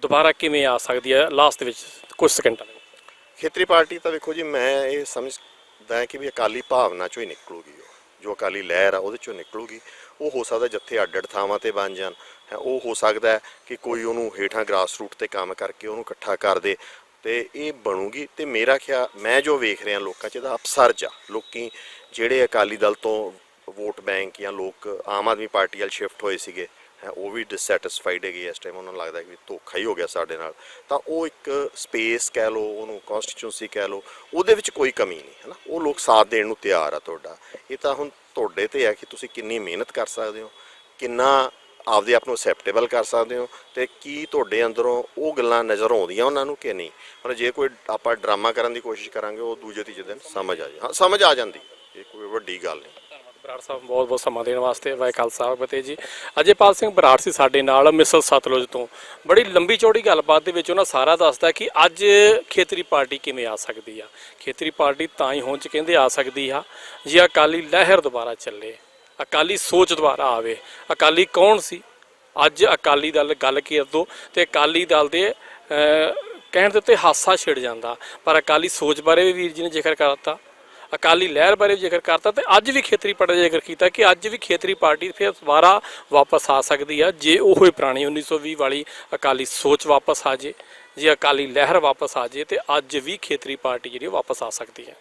ਦੁਬਾਰਾ ਕਿਵੇਂ ਆ ਸਕਦੀ ਹੈ? ਲਾਸਟ ਦੇ ਵਿੱਚ ਕੁਝ ਸਕਿੰਟਾਂ ਦੇ ਵਿੱਚ ਖੇਤਰੀ ਪਾਰਟੀ ਤਾਂ ਵੇਖੋ ਜੀ, ਮੈਂ ਇਹ ਸਮਝਦਾ ਕਿ ਵੀ ਅਕਾਲੀ ਭਾਵਨਾ ਚੋਂ ਹੀ ਨਿਕਲੂਗੀ ਉਹ। ਜੋ ਅਕਾਲੀ ਲਹਿਰ ਆ, ਉਹਦੇ ਚੋਂ ਨਿਕਲੂਗੀ। ਉਹ ਹੋ ਸਕਦਾ ਜੱਥੇ ਅੱਡ ਅੱਡ ਥਾਵਾਂ ਤੇ ਬਣ ਜਾਣ। ਹੈ, ਉਹ ਹੋ ਸਕਦਾ ਹੈ ਕਿ ਕੋਈ ਉਹਨੂੰ ਹੇਠਾਂ ਗ੍ਰਾਸ ਰੂਟ ਤੇ ਕੰਮ ਕਰਕੇ ਉਹਨੂੰ ਇਕੱਠਾ ਕਰ ਦੇ ਤੇ ਇਹ ਬਣੂਗੀ। ਤੇ ਮੇਰਾ ਖਿਆਲ ਮੈਂ ਜੋ ਵੇਖ ਰਿਹਾ ਲੋਕਾਂ 'ਚ, ਇਹਦਾ ਅਪਸਰਜ ਆ। ਲੋਕੀ ਜਿਹੜੇ ਅਕਾਲੀ ਦਲ ਤੋਂ ਵੋਟ ਬੈਂਕ ਜਾਂ ਲੋਕ ਆਮ ਆਦਮੀ ਪਾਰਟੀ ਵੱਲ ਸ਼ਿਫਟ ਹੋਏ ਸੀਗੇ ਉਹ ਵੀ ਡਿਸਸੈਟੀਸਫਾਈਡ ਹੈਗੇ ਇਸ ਟਾਈਮ ਉਹਨਾਂ ਨੂੰ ਲੱਗਦਾ ਕਿ ਵੀ ਧੋਖਾ ਹੀ ਹੋ ਗਿਆ ਸਾਡੇ ਨਾਲ। ਤਾਂ ਉਹ ਇੱਕ ਸਪੇਸ ਕਹਿ ਲਓ, ਉਹਨੂੰ ਕਨਸਟੀਚੁਐਂਸੀ ਕਹਿ ਲਓ, ਉਹਦੇ ਵਿੱਚ ਕੋਈ ਕਮੀ ਨਹੀਂ, ਹੈ ਨਾ? ਉਹ ਲੋਕ ਸਾਥ ਦੇਣ ਨੂੰ ਤਿਆਰ ਆ ਤੁਹਾਡਾ। ਇਹ ਤਾਂ ਹੁਣ ਤੁਹਾਡੇ ਤੇ ਹੈ ਕਿ ਤੁਸੀਂ ਕਿੰਨੀ ਮਿਹਨਤ ਕਰ ਸਕਦੇ ਹੋ, ਕਿੰਨਾ ਆਪਦੇ ਆਪ ਨੂੰ ਅਸੈਪਟੇਬਲ ਕਰ ਸਕਦੇ ਹੋ, ਤੇ ਕੀ ਤੁਹਾਡੇ ਅੰਦਰੋਂ ਉਹ ਗੱਲਾਂ ਨਜ਼ਰ ਆਉਂਦੀਆਂ ਉਹਨਾਂ ਨੂੰ ਕਿ ਨਹੀਂ? ਪਰ ਜੇ ਕੋਈ ਆਪਾਂ ਡਰਾਮਾ ਕਰਨ ਦੀ ਕੋਸ਼ਿਸ਼ ਕਰਾਂਗੇ, ਉਹ ਦੂਜੇ ਤੀਜੇ ਦਿਨ ਸਮਝ ਆ ਜਾ। ਹਾਂ, ਸਮਝ ਆ ਜਾਂਦੀ, ਇਹ ਕੋਈ ਵੱਡੀ ਗੱਲ ਨਹੀਂ। ਬਰਾੜ ਸਾਹਿਬ ਬਹੁਤ ਬਹੁਤ ਸਮਾਂ ਦੇਣ ਵਾਸਤੇ ਵਾਹਿ ਸਾਹਿਬ ਫਤਿਹ ਜੀ ਅਜੇਪਾਲ ਸਿੰਘ ਬਰਾੜ ਸੀ ਸਾਡੇ ਨਾਲ ਮਿਸਲ ਸਤਲੁਜ ਤੋਂ। ਬੜੀ ਲੰਬੀ ਚੌੜੀ ਗੱਲਬਾਤ ਦੇ ਵਿੱਚ ਉਹਨਾਂ ਸਾਰਾ ਦੱਸਦਾ ਕਿ ਅੱਜ ਖੇਤਰੀ ਪਾਰਟੀ ਕਿਵੇਂ ਆ ਸਕਦੀ ਆ। ਖੇਤਰੀ ਪਾਰਟੀ ਤਾਂ ਹੀ ਹੋਂਦ ਚ ਕਹਿੰਦੇ ਆ ਸਕਦੀ ਆ, ਜੇ ਅਕਾਲੀ ਲਹਿਰ ਦੁਬਾਰਾ ਚੱਲੇ, ਅਕਾਲੀ ਸੋਚ ਦੁਬਾਰਾ ਆਵੇ, ਅਕਾਲੀ ਕੌਣ ਸੀ? ਅੱਜ ਅਕਾਲੀ ਦਲ ਗੱਲ ਕਰ ਦੋ ਤੇ ਅਕਾਲੀ ਦਲ ਦੇ ਕਹਿਣ ਦੇ ਉੱਤੇ ਹਾਸਾ ਛਿੜ ਜਾਂਦਾ, ਪਰ ਅਕਾਲੀ ਸੋਚ ਬਾਰੇ ਵੀ ਵੀਰ ਜੀ ਨੇ ਜ਼ਿਕਰ ਕਰਤਾ। ਅਕਾਲੀ ਲਹਿਰ ਬਾਰੇ ਜ਼ਿਕਰ ਕਰਤਾ ਤੇ ਅੱਜ ਵੀ ਖੇਤਰੀ ਪਾਰਟੀ ਦਾ ਜ਼ਿਕਰ ਕੀਤਾ ਕਿ ਅੱਜ ਵੀ ਖੇਤਰੀ ਪਾਰਟੀ ਫਿਰ ਦੁਬਾਰਾ ਵਾਪਸ ਆ ਸਕਦੀ ਆ, ਜੇ ਉਹ ਹੀ ਪੁਰਾਣੀ 1920 ਵਾਲੀ ਅਕਾਲੀ ਸੋਚ ਵਾਪਸ ਆ ਜੇ ਜੇ ਅਕਾਲੀ ਲਹਿਰ ਵਾਪਸ ਆ ਜੇ ਤੇ ਅੱਜ ਵੀ ਖੇਤਰੀ ਪਾਰਟੀ ਜਿਹੜੀ ਉਹ ਵਾਪਸ ਆ ਸਕਦੀ ਹੈ